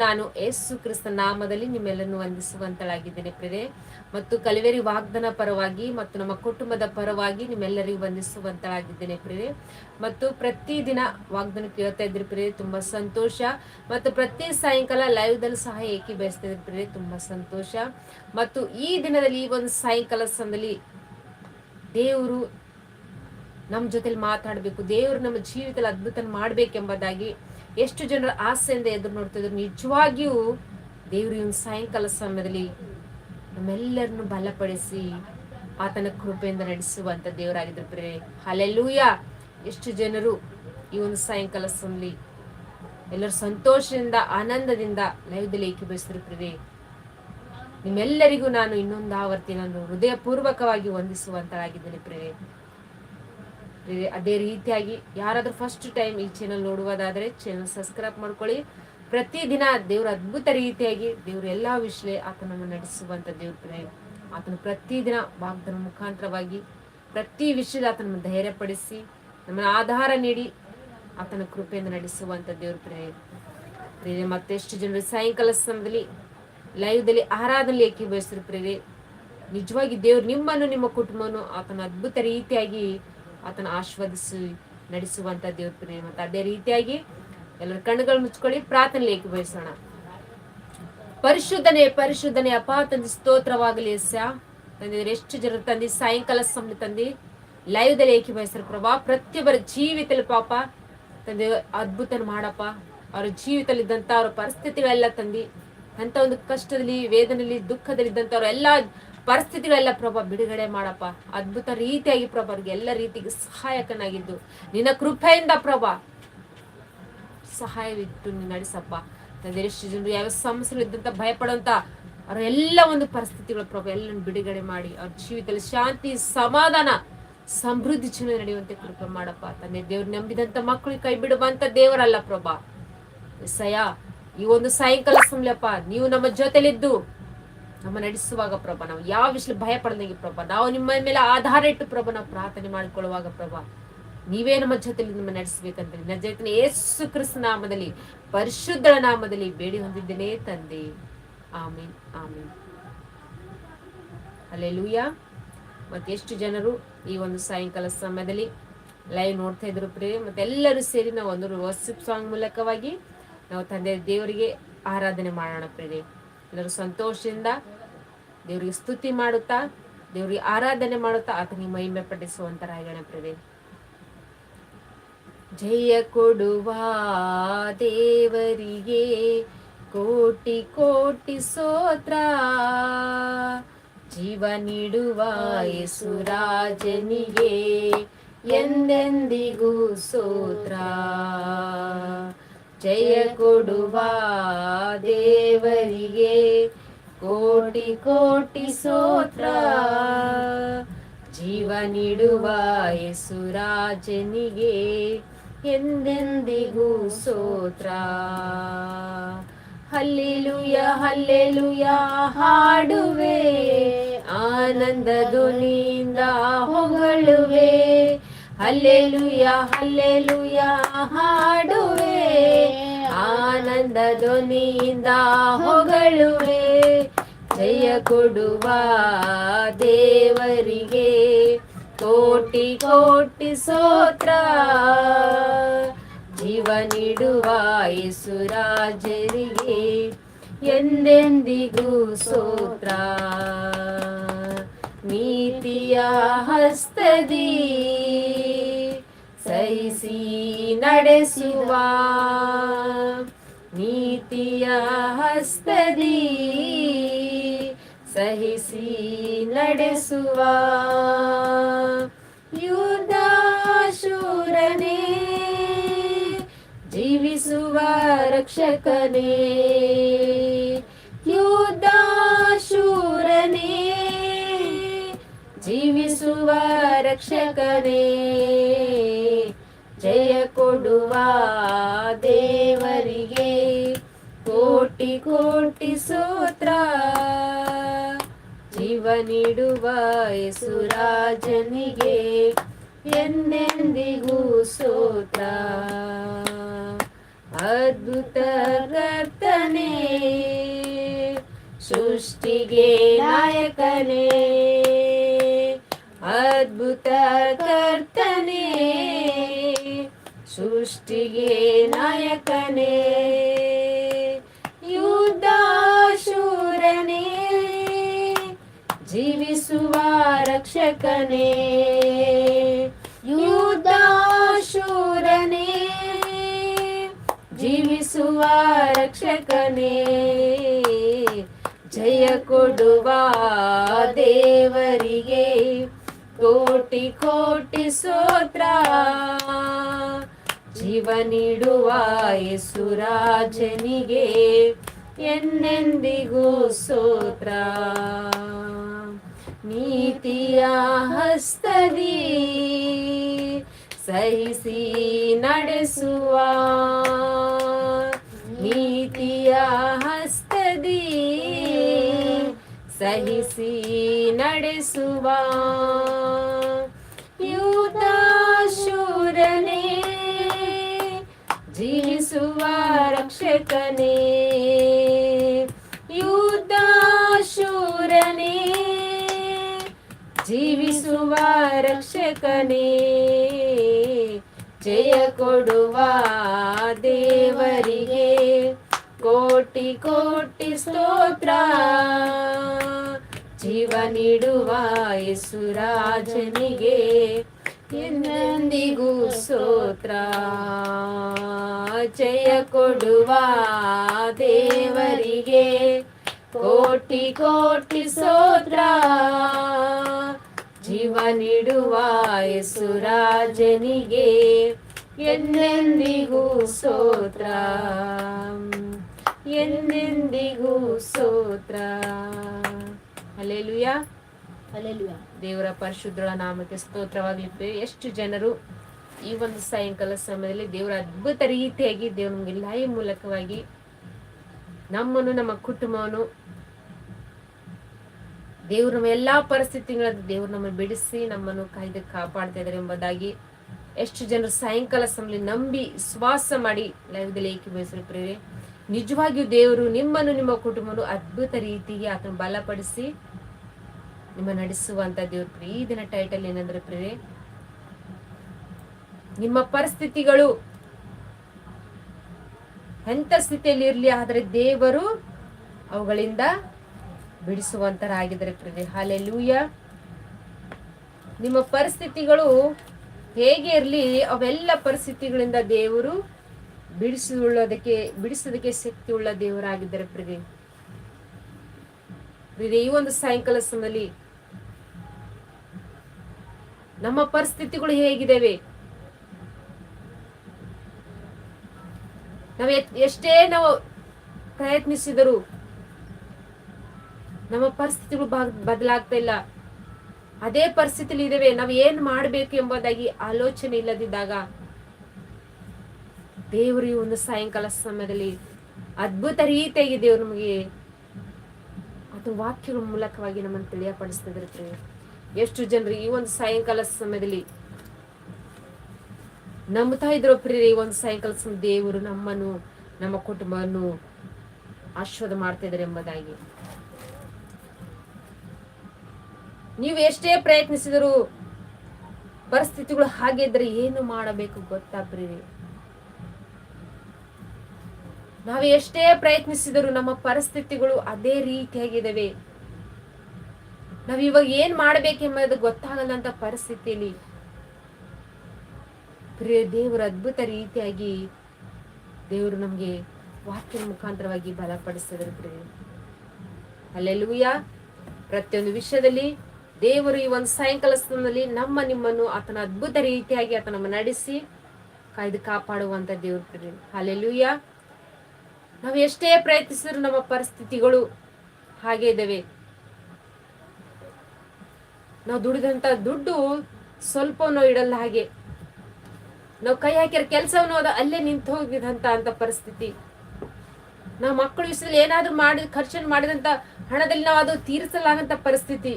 ನಾನು ಯೇಸು ಕ್ರಿಸ್ತ ನಾಮದಲ್ಲಿ ನಿಮ್ಮೆಲ್ಲರನ್ನು ವಂದಿಸುವಂತಳಾಗಿದ್ದೇನೆ ಪ್ರಿಯರೇ. ಮತ್ತು ಕಲಿವೆರಿ ವಾಗ್ದನ ಪರವಾಗಿ ಮತ್ತು ನಮ್ಮ ಕುಟುಂಬದ ಪರವಾಗಿ ನಿಮ್ಮೆಲ್ಲರಿಗೂ ವಂದಿಸುವಂತಳಾಗಿದ್ದೇನೆ ಪ್ರಿಯರೇ. ಮತ್ತು ಪ್ರತಿದಿನ ವಾಗ್ದನ ಕೇಳ್ತಾ ಇದ್ರಿ ಪ್ರಿಯರೇ, ತುಂಬಾ ಸಂತೋಷ. ಮತ್ತು ಪ್ರತಿ ಸಾಯಂಕಾಲ ಲೈವ್ ದಲ್ಲಿ ಸಹ ಏಕಿ ಬಯಸ್ತಾ ಇದ್ರಿ ಪ್ರಿಯರೇ, ತುಂಬಾ ಸಂತೋಷ. ಮತ್ತು ಈ ದಿನದಲ್ಲಿ, ಈ ಒಂದು ಸಾಯಂಕಾಲ ಸಮಯದಲ್ಲಿ ದೇವರು ನಮ್ಮ ಜೊತೆಲಿ ಮಾತಾಡಬೇಕು, ದೇವರು ನಮ್ಮ ಜೀವಿತದಲ್ಲಿ ಅದ್ಭುತ ಮಾಡ್ಬೇಕೆಂಬುದಾಗಿ ಎಷ್ಟು ಜನರ ಆಸೆಯಿಂದ ಎದುರು ನೋಡ್ತಿದ್ರು ನಿಜವಾಗಿಯೂ ದೇವರು ಇವನ್ ಸಾಯಂಕಾಲ ಸಮಯದಲ್ಲಿ ನಮ್ಮೆಲ್ಲರನ್ನು ಬಲಪಡಿಸಿ ಆತನ ಕೃಪೆಯಿಂದ ನಡೆಸುವಂತ ದೇವರಾಗಿದ್ರು ಪ್ರೇರೆ ಹಲೆಲ್ಲೂಯ. ಎಷ್ಟು ಜನರು ಈ ಒಂದು ಸಾಯಂಕಾಲ ಸಮಯದಲ್ಲಿ ಎಲ್ಲರೂ ಸಂತೋಷದಿಂದ, ಆನಂದದಿಂದ ಲೈವ್ದಲ್ಲಿ ಏಕೀಭವಿಸಿದ್ರು ಪ್ರೇ ನಿಮ್ಮೆಲ್ಲರಿಗೂ ನಾನು ಇನ್ನೊಂದು ಆವರ್ತಿ ನಾನು ಹೃದಯಪೂರ್ವಕವಾಗಿ ವಂದಿಸುವಂತರಾಗಿದ್ದೇನೆ ಪ್ರೇರೆ ಅದೇ ರೀತಿಯಾಗಿ ಯಾರಾದರೂ ಫಸ್ಟ್ ಟೈಮ್ ಈ ಚಾನಲ್ ನೋಡುವುದಾದರೆ ಚಾನಲ್ ಸಬ್ಸ್ಕ್ರೈಬ್ ಮಾಡ್ಕೊಳ್ಳಿ. ಪ್ರತಿದಿನ ದೇವ್ರ ಅದ್ಭುತ ರೀತಿಯಾಗಿ ದೇವ್ರ ಎಲ್ಲ ವಿಷಯ ಆತನನ್ನು ನಡೆಸುವಂತ ದೇವ್ರ ಪ್ರೇರೆ ಆತನ ಪ್ರತಿದಿನ ವಾಗ್ದನ ಮುಖಾಂತರವಾಗಿ ಪ್ರತಿ ವಿಷಯದ ಆತನನ್ನು ಧೈರ್ಯಪಡಿಸಿ ನಮ್ಮನ್ನು ಆಧಾರ ನೀಡಿ ಆತನ ಕೃಪೆಯಿಂದ ನಡೆಸುವಂತ ದೇವ್ರ ಪ್ರೇರೆ ಪ್ರೇರೆ ಮತ್ತೆಷ್ಟು ಜನರು ಸಾಯಂಕಾಲ ಸಮಯದಲ್ಲಿ ಲೈವ್ದಲ್ಲಿ ಆರಾಧನೆ ಏಕೀಭವಿಸಿದ್ರು ಪ್ರೇರೆ ನಿಜವಾಗಿ ದೇವ್ರು ನಿಮ್ಮನ್ನು, ನಿಮ್ಮ ಕುಟುಂಬವನ್ನು ಆತನ ಅದ್ಭುತ ರೀತಿಯಾಗಿ ಆತನ ಆಶೀರ್ವದಿಸಿ ನಡೆಸುವಂತ ದೇವ್ರ ಪ್ರೇಮ ಮತ್ತೆ ಅದೇ ರೀತಿಯಾಗಿ ಎಲ್ಲರ ಕಣ್ಣುಗಳು ಮುಚ್ಕೊಳ್ಳಿ, ಪ್ರಾರ್ಥನೆ ಏಕೀಭವಿಸೋಣ ಪರಿಶುದ್ಧನೆ ಪರಿಶುದ್ಧನೆ, ಅಪ್ಪ ತಂದೆ, ಸ್ತೋತ್ರವಾಗಲಿ ಸ್ಯಾ ತಂದಿದ್ರೆ ಎಷ್ಟು ಜನ ತಂದಿ, ಸಾಯಂಕಾಲ ಸಮಯ ತಂದಿ ಲೈವ್ ದಲ್ಲಿ ಬಯಸ್ತಾರೆ ಪ್ರಭಾ? ಪ್ರತಿಯೊಬ್ಬರ ಜೀವಿತದಲ್ಲಿ ಪಾಪ. ತಂದೆ ಅದ್ಭುತ ಮಾಡಪ್ಪ. ಅವರ ಜೀವಿತಲ್ಲಿ ಇದ್ದಂತ ಅವರ ಪರಿಸ್ಥಿತಿಗಳೆಲ್ಲ ತಂದಿ ಅಂತ ಒಂದು ಕಷ್ಟದಲ್ಲಿ ವೇದನೆಯಲ್ಲಿ ದುಃಖದಲ್ಲಿ ಇದ್ದಂತವ್ರ ಎಲ್ಲಾ ಪರಿಸ್ಥಿತಿಗಳೆಲ್ಲ ಪ್ರಭಾ ಬಿಡುಗಡೆ ಮಾಡಪ್ಪ. ಅದ್ಭುತ ರೀತಿಯಾಗಿ ಪ್ರಭಾ ಅವ್ರಿಗೆ ಎಲ್ಲ ರೀತಿಗೆ ಸಹಾಯಕನಾಗಿದ್ದು. ನಿನ್ನ ಕೃಪೆಯಿಂದ ಪ್ರಭಾ ಸಹಾಯವಿಟ್ಟು ನಡೆಸಪ್ಪ. ತಂದೆ ಎಷ್ಟು ಜನರು ಯಾವ ಸಮಸ್ಯೆಗಳು ಇದ್ದಂತ ಭಯಪಡುವಂತ ಅವರ ಎಲ್ಲ ಒಂದು ಪರಿಸ್ಥಿತಿಗಳ ಪ್ರಭಾ ಎಲ್ಲ ಬಿಡುಗಡೆ ಮಾಡಿ. ಅವ್ರ ಜೀವಿತದಲ್ಲಿ ಶಾಂತಿ, ಸಮಾಧಾನ, ಸಮೃದ್ಧಿ ಜೀವನ ನಡೆಯುವಂತೆ ಕೃಪೆ ಮಾಡಪ್ಪ. ತಂದೆ, ದೇವ್ರು ನಂಬಿದಂತ ಮಕ್ಕಳಿಗೆ ಕೈ ಬಿಡುವಂತ ದೇವರಲ್ಲ ಪ್ರಭಾ. ಸಯ ಈ ಒಂದು ಸಾಯಂಕಾಲ ಸಮಯಪ್ಪ, ನೀವು ನಮ್ಮ ಜೊತೆಲಿದ್ದು. ನಮ್ಮ ನಡೆಸುವಾಗ ಪ್ರಭಾ, ನಾವು ಯಾವ ವಿಷಯ ಭಯ ಪಡ್ದಂಗೆ ಪ್ರಭಾ, ನಾವು ನಿಮ್ಮ ಮೇಲೆ ಆಧಾರ ಇಟ್ಟು ಪ್ರಭಾ, ನಾವು ಪ್ರಾರ್ಥನೆ ಮಾಡಿಕೊಳ್ಳುವಾಗ ಪ್ರಭಾ, ನೀವೇ ನಮ್ಮ ಜೊತೆಯಲ್ಲಿ ನಿಮ್ಮ ನಡೆಸಬೇಕಂತ ನನ್ನ ಜೊತೆ ಯೇಸು ಕ್ರಿಸ್ತ ನಾಮದಲ್ಲಿ, ಪರಿಶುದ್ಧಳ ನಾಮದಲ್ಲಿ ಬೇಡಿ ಹೊಂದಿದ್ದೇನೆ ತಂದೆ. ಆಮೇನ್ ಆಮೇನ್. ಅಲ್ಲೆಲೂಯ ಮತ್ತೆ ಎಷ್ಟು ಜನರು ಈ ಒಂದು ಸಾಯಂಕಾಲ ಸಮಯದಲ್ಲಿ ಲೈವ್ ನೋಡ್ತಾ ಇದ್ರು ಪ್ರಿಯ ಮತ್ತೆ ಎಲ್ಲರೂ ಸೇರಿ ನಾವು ಒಂದು ವರ್ಸಿಪ್ ಸಾಂಗ್ ಮೂಲಕವಾಗಿ ನಾವು ತಂದೆ ದೇವರಿಗೆ ಆರಾಧನೆ ಮಾಡೋಣ ಪ್ರಿಯರೇ ಎಲ್ಲರೂ ಸಂತೋಷದಿಂದ ದೇವ್ರಿಗೆ ಸ್ತುತಿ ಮಾಡುತ್ತಾ, ದೇವ್ರಿಗೆ ಆರಾಧನೆ ಮಾಡುತ್ತಾ ಆತನಿಗೆ ಮಹಿಮೆ ಪಡಿಸುವಂತರಾಗೋಣ ಪ್ರಿಯರೇ ಜಯ ಕೊಡುವ ದೇವರಿಗೆ ಕೋಟಿ ಕೋಟಿ ಸೋತ್ರ. ಜೀವ ನೀಡುವ ಯೇಸುರಾಜನಿಗೆ ಎಂದೆಂದಿಗೂ ಸೋತ್ರ. ಜಯ ಕೊಡುವ ದೇವರಿಗೆ. ಕೋಟಿ ಕೋಟಿ ಸೋತ್ರ. ಜೀವ ನೀಡುವ ಯೇಸುರಾಜನಿಗೆ ಎಂದೆಂದಿಗೂ ಸೋತ್ರ. ಹಲ್ಲೆಲುಯ ಹಲ್ಲೆಲುಯ ಹಾಡುವೆ. ಆನಂದ ಧ್ವನಿಯಿಂದ ಹೊಗಳುವೆ. ಹಲ್ಲೆಲುಯ ಹಲ್ಲೆಲುಯ ಹಾಡುವೆ. ಆನಂದ ಧ್ವನಿಯಿಂದ ಹೊಗಳುವೆ. ಜಯ ಕೊಡುವ ದೇವರಿಗೆ. ಕೋಟಿ ಕೋಟಿ ಸೋತ್ರ ಜೀವ ನೀಡುವ ಯೇಸುರಾಜರಿಗೆ ಎಂದೆಂದಿಗೂ ಸೋತ್ರ ನೀತಿಯ ಹಸ್ತದಿ. ಸಹಿಸಿ ನಡೆಸುವ ನೀತಿಯ ಹಸ್ತದಿ ಸಹಿಸಿ ನಡೆಸುವ ಯುದ್ಧಾಶೂರನೇ ಜೀವಿಸುವ ರಕ್ಷಕನೇ. ಯುದ್ಧಾಶೂರನೇ ಜೀವಿಸುವ ರಕ್ಷಕನೇ. ಜಯ ಕೊಡುವ ದೇವರಿಗೆ ಕೋಟಿ ಕೋಟಿ ಸೂತ್ರ ಜೀವ ನೀಡುವ ಯೇಸುರಾಜನಿಗೆ ಎಂದೆಂದಿಗೂ ಸೋತ್ರ. ಅದ್ಭುತ ಕರ್ತನೆ, ಸೃಷ್ಟಿಗೆ ನಾಯಕನೇ. ಅದ್ಭುತ ಕರ್ತನೆ, ಸೃಷ್ಟಿಗೆ ನಾಯಕನೇ. ಜೀವಿಸುವ ರಕ್ಷಕನೇ. ಯೂದಾಶೂರನೇ ಶೂರನೇ. ಜೀವಿಸುವ ರಕ್ಷಕನೇ. ಜಯ ಕೊಡುವ ದೇವರಿಗೆ. ಕೋಟಿ ಕೋಟಿ ಸೋತ್ರ. ಜೀವ ನೀಡುವ ಎನ್ನೆಂದಿಗೂ ಸೋತ್ರ. ನೀತಿಯ ಹಸ್ತದಿ ಸಹಿಸಿ ನಡೆಸುವ ನೀತಿಯ ಹಸ್ತದಿ ಸಹಿಸಿ ನಡೆಸುವ ಯೂತಾಶೂರನೇ ಜೀವಿಸುವ ರಕ್ಷಕನೇ. ಜೀವಿಸುವ ರಕ್ಷಕನೇ. ಜಯ ಕೊಡುವ ದೇವರಿಗೆ ಕೋಟಿ ಕೋಟಿ ಸ್ತೋತ್ರ. ಜೀವ ನೀಡುವ ಯಸುರಾಜನಿಗೆ ಎಂದೆಂದಿಗೂ ಸ್ತೋತ್ರ. ಜಯ ಕೊಡುವ ದೇವರಿಗೆ ಕೋಟಿ ಕೋಟಿ ಸ್ತೋತ್ರ. ಜೀವ ನೀಡುವ ಯೇಸುರಾಜನಿಗೆ ಎಂದೆಂದಿಗೂ ಸೋತ್ರ ಎಂದೆಂದಿಗೂ ಸ್ತೋತ್ರ. ಅಲ್ಲೆಲುಯ ಅಲ್ಲೆಲುಯ ದೇವರ ಪರಿಶುದ್ಧಳ ನಾಮಕ್ಕೆ ಸ್ತೋತ್ರವಾಗಲಿppe ಎಷ್ಟು ಜನರು ಈ ಒಂದು ಸಾಯಂಕಾಲ ಸಮಯದಲ್ಲಿ ದೇವರ ಅದ್ಭುತ ರೀತಿಯಾಗಿ ದೇವ್ರಿಗೆ ನಮಗೆ ಮೂಲಕವಾಗಿ ನಮ್ಮನ್ನು ನಮ್ಮ ಕುಟುಂಬವನ್ನು ದೇವರು ನಮ್ಮ ಎಲ್ಲಾ ಪರಿಸ್ಥಿತಿಗಳಲ್ಲಿ ದೇವರು ನಮ್ಮನ್ನು ಬಿಡಿಸಿ ನಮ್ಮನ್ನು ಕಾಯ್ದು ಕಾಪಾಡ್ತಾ ಇದ್ದಾರೆ ಎಂಬುದಾಗಿ ಎಷ್ಟು ಜನರು ಸಾಯಂಕಾಲ ಸಮಯದಲ್ಲಿ ನಂಬಿ ಶ್ವಾಸ ಮಾಡಿ ಲೈವ್ದಲ್ಲಿ ಏಕೀಭವಿಸಲು ಪ್ರೇರೆ ನಿಜವಾಗಿಯೂ ದೇವರು ನಿಮ್ಮನ್ನು ನಿಮ್ಮ ಕುಟುಂಬವನ್ನು ಅದ್ಭುತ ರೀತಿಗೆ ಆತನ ಬಲಪಡಿಸಿ ನಿಮ್ಮ ನಡೆಸುವಂತ ದೇವ್ರ ಈ ದಿನ ಟೈಟಲ್ ಏನಂದ್ರೆ ಪ್ರೇರಿ ನಿಮ್ಮ ಪರಿಸ್ಥಿತಿಗಳು ಎಂತ ಸ್ಥಿತಿಯಲ್ಲಿ ಇರಲಿ, ಆದರೆ ದೇವರು ಅವುಗಳಿಂದ ಬಿಡಿಸುವಂತರಾಗಿದ್ದಾರೆ ಪ್ರಿಯರೇ. ಹಾಲೆಲೂಯ ನಿಮ್ಮ ಪರಿಸ್ಥಿತಿಗಳು ಹೇಗೆ ಇರಲಿ, ಅವೆಲ್ಲ ಪರಿಸ್ಥಿತಿಗಳಿಂದ ದೇವರು ಬಿಡಿಸುವುಳ್ಳೋದಕ್ಕೆ ಬಿಡಿಸೋದಕ್ಕೆ ಶಕ್ತಿ ಉಳ್ಳ ದೇವರಾಗಿದ್ದಾರೆ ಪ್ರಿಯ ಪ್ರಿಯ ಈ ಒಂದು ಸಾಯಂಕಾಲ ಸಮಯದಲ್ಲಿ ನಮ್ಮ ಪರಿಸ್ಥಿತಿಗಳು ಹೇಗಿದ್ದಾವೆ? ನಾವು ಎಷ್ಟೇ ನಾವು ಪ್ರಯತ್ನಿಸಿದರು ನಮ್ಮ ಪರಿಸ್ಥಿತಿಗಳು ಬದಲಾಗ್ತಾ ಇಲ್ಲ. ಅದೇ ಪರಿಸ್ಥಿತಿಲಿ ಇದ್ದೇವೆ. ನಾವು ಏನ್ ಮಾಡ್ಬೇಕು ಎಂಬುದಾಗಿ ಆಲೋಚನೆ ಇಲ್ಲದಿದ್ದಾಗ ದೇವರು ಈ ಒಂದು ಸಾಯಂಕಾಲ ಸಮಯದಲ್ಲಿ ಅದ್ಭುತ ರೀತಿಯಾಗಿ ದೇವರು ನಮಗೆ ಅದು ವಾಕ್ಯಗಳ ಮೂಲಕವಾಗಿ ನಮ್ಮನ್ನು ತಿಳಿಯಪಡಿಸ್ತಿದ್ರೆ. ಎಷ್ಟು ಜನರು ಈ ಒಂದು ಸಾಯಂಕಾಲ ಸಮಯದಲ್ಲಿ ನಂಬ್ತಾ ಇದ್ರು ಪ್ರಿಯ ಈ ಒಂದು ಸಾಯಂಕಾಲ ಸಮಯ ದೇವರು ನಮ್ಮನ್ನು, ನಮ್ಮ ಕುಟುಂಬವನ್ನು ಆಶೀರ್ವಾದ ಮಾಡ್ತಾ ಎಂಬುದಾಗಿ. ನೀವು ಎಷ್ಟೇ ಪ್ರಯತ್ನಿಸಿದರೂ ಪರಿಸ್ಥಿತಿಗಳು ಹಾಗೆ ಇದ್ರೆ ಏನು ಮಾಡಬೇಕು ಗೊತ್ತಾ ನಾವು ಎಷ್ಟೇ ಪ್ರಯತ್ನಿಸಿದರೂ ನಮ್ಮ ಪರಿಸ್ಥಿತಿಗಳು ಅದೇ ರೀತಿಯಾಗಿದ್ದಾವೆ. ನಾವ್ ಇವಾಗ ಏನ್ ಮಾಡ್ಬೇಕೆಂಬುದು ಗೊತ್ತಾಗಲ್ಲ ಅಂತ ಪರಿಸ್ಥಿತಿಯಲ್ಲಿ. ಪ್ರಿಯ ದೇವರ ಅದ್ಭುತ ರೀತಿಯಾಗಿ ದೇವರು ನಮ್ಗೆ ವಾಕ್ಯದ ಮುಖಾಂತರವಾಗಿ ಬಲಪಡಿಸಿದ್ರು ಪ್ರಿಯ. ಅಲ್ಲೆಲ್ಲೂಯ ಪ್ರತಿಯೊಂದು ವಿಷಯದಲ್ಲಿ ದೇವರು ಈ ಒಂದು ಸಾಯಂಕಾಲ ಸ್ಥಾನದಲ್ಲಿ ನಮ್ಮ ನಿಮ್ಮನ್ನು ಆತನ ಅದ್ಭುತ ರೀತಿಯಾಗಿ ಆತನ ನಡೆಸಿ ಕಾಯ್ದು ಕಾಪಾಡುವಂತ ದೇವ್ರ ಪ್ರಿಯ ಅಲ್ಲೆಲ್ಲೂಯ ನಾವು ಎಷ್ಟೇ ಪ್ರಯತ್ನಿಸಿದ್ರು ನಮ್ಮ ಪರಿಸ್ಥಿತಿಗಳು ಹಾಗೆ ಇದ್ದಾವೆ. ನಾವು ದುಡಿದಂತ ದುಡ್ಡು ಸ್ವಲ್ಪನೂ ಇಡಲ್ಲ ಹಾಗೆ. ನಾವು ಕೈ ಹಾಕಿರೋ ಕೆಲಸವನ್ನು ಅದು ಅಲ್ಲೇ ನಿಂತು ಹೋಗಿದಂತ ಅಂತ ಪರಿಸ್ಥಿತಿ. ನಾವು ಮಕ್ಕಳು ವಿಷಯದಲ್ಲಿ ಏನಾದ್ರೂ ಮಾಡಿ ಖರ್ಚನ್ನು ಮಾಡಿದಂತ ಹಣದಲ್ಲಿ ನಾವು ಅದು ತೀರಿಸಲಾಗಂತ ಪರಿಸ್ಥಿತಿ.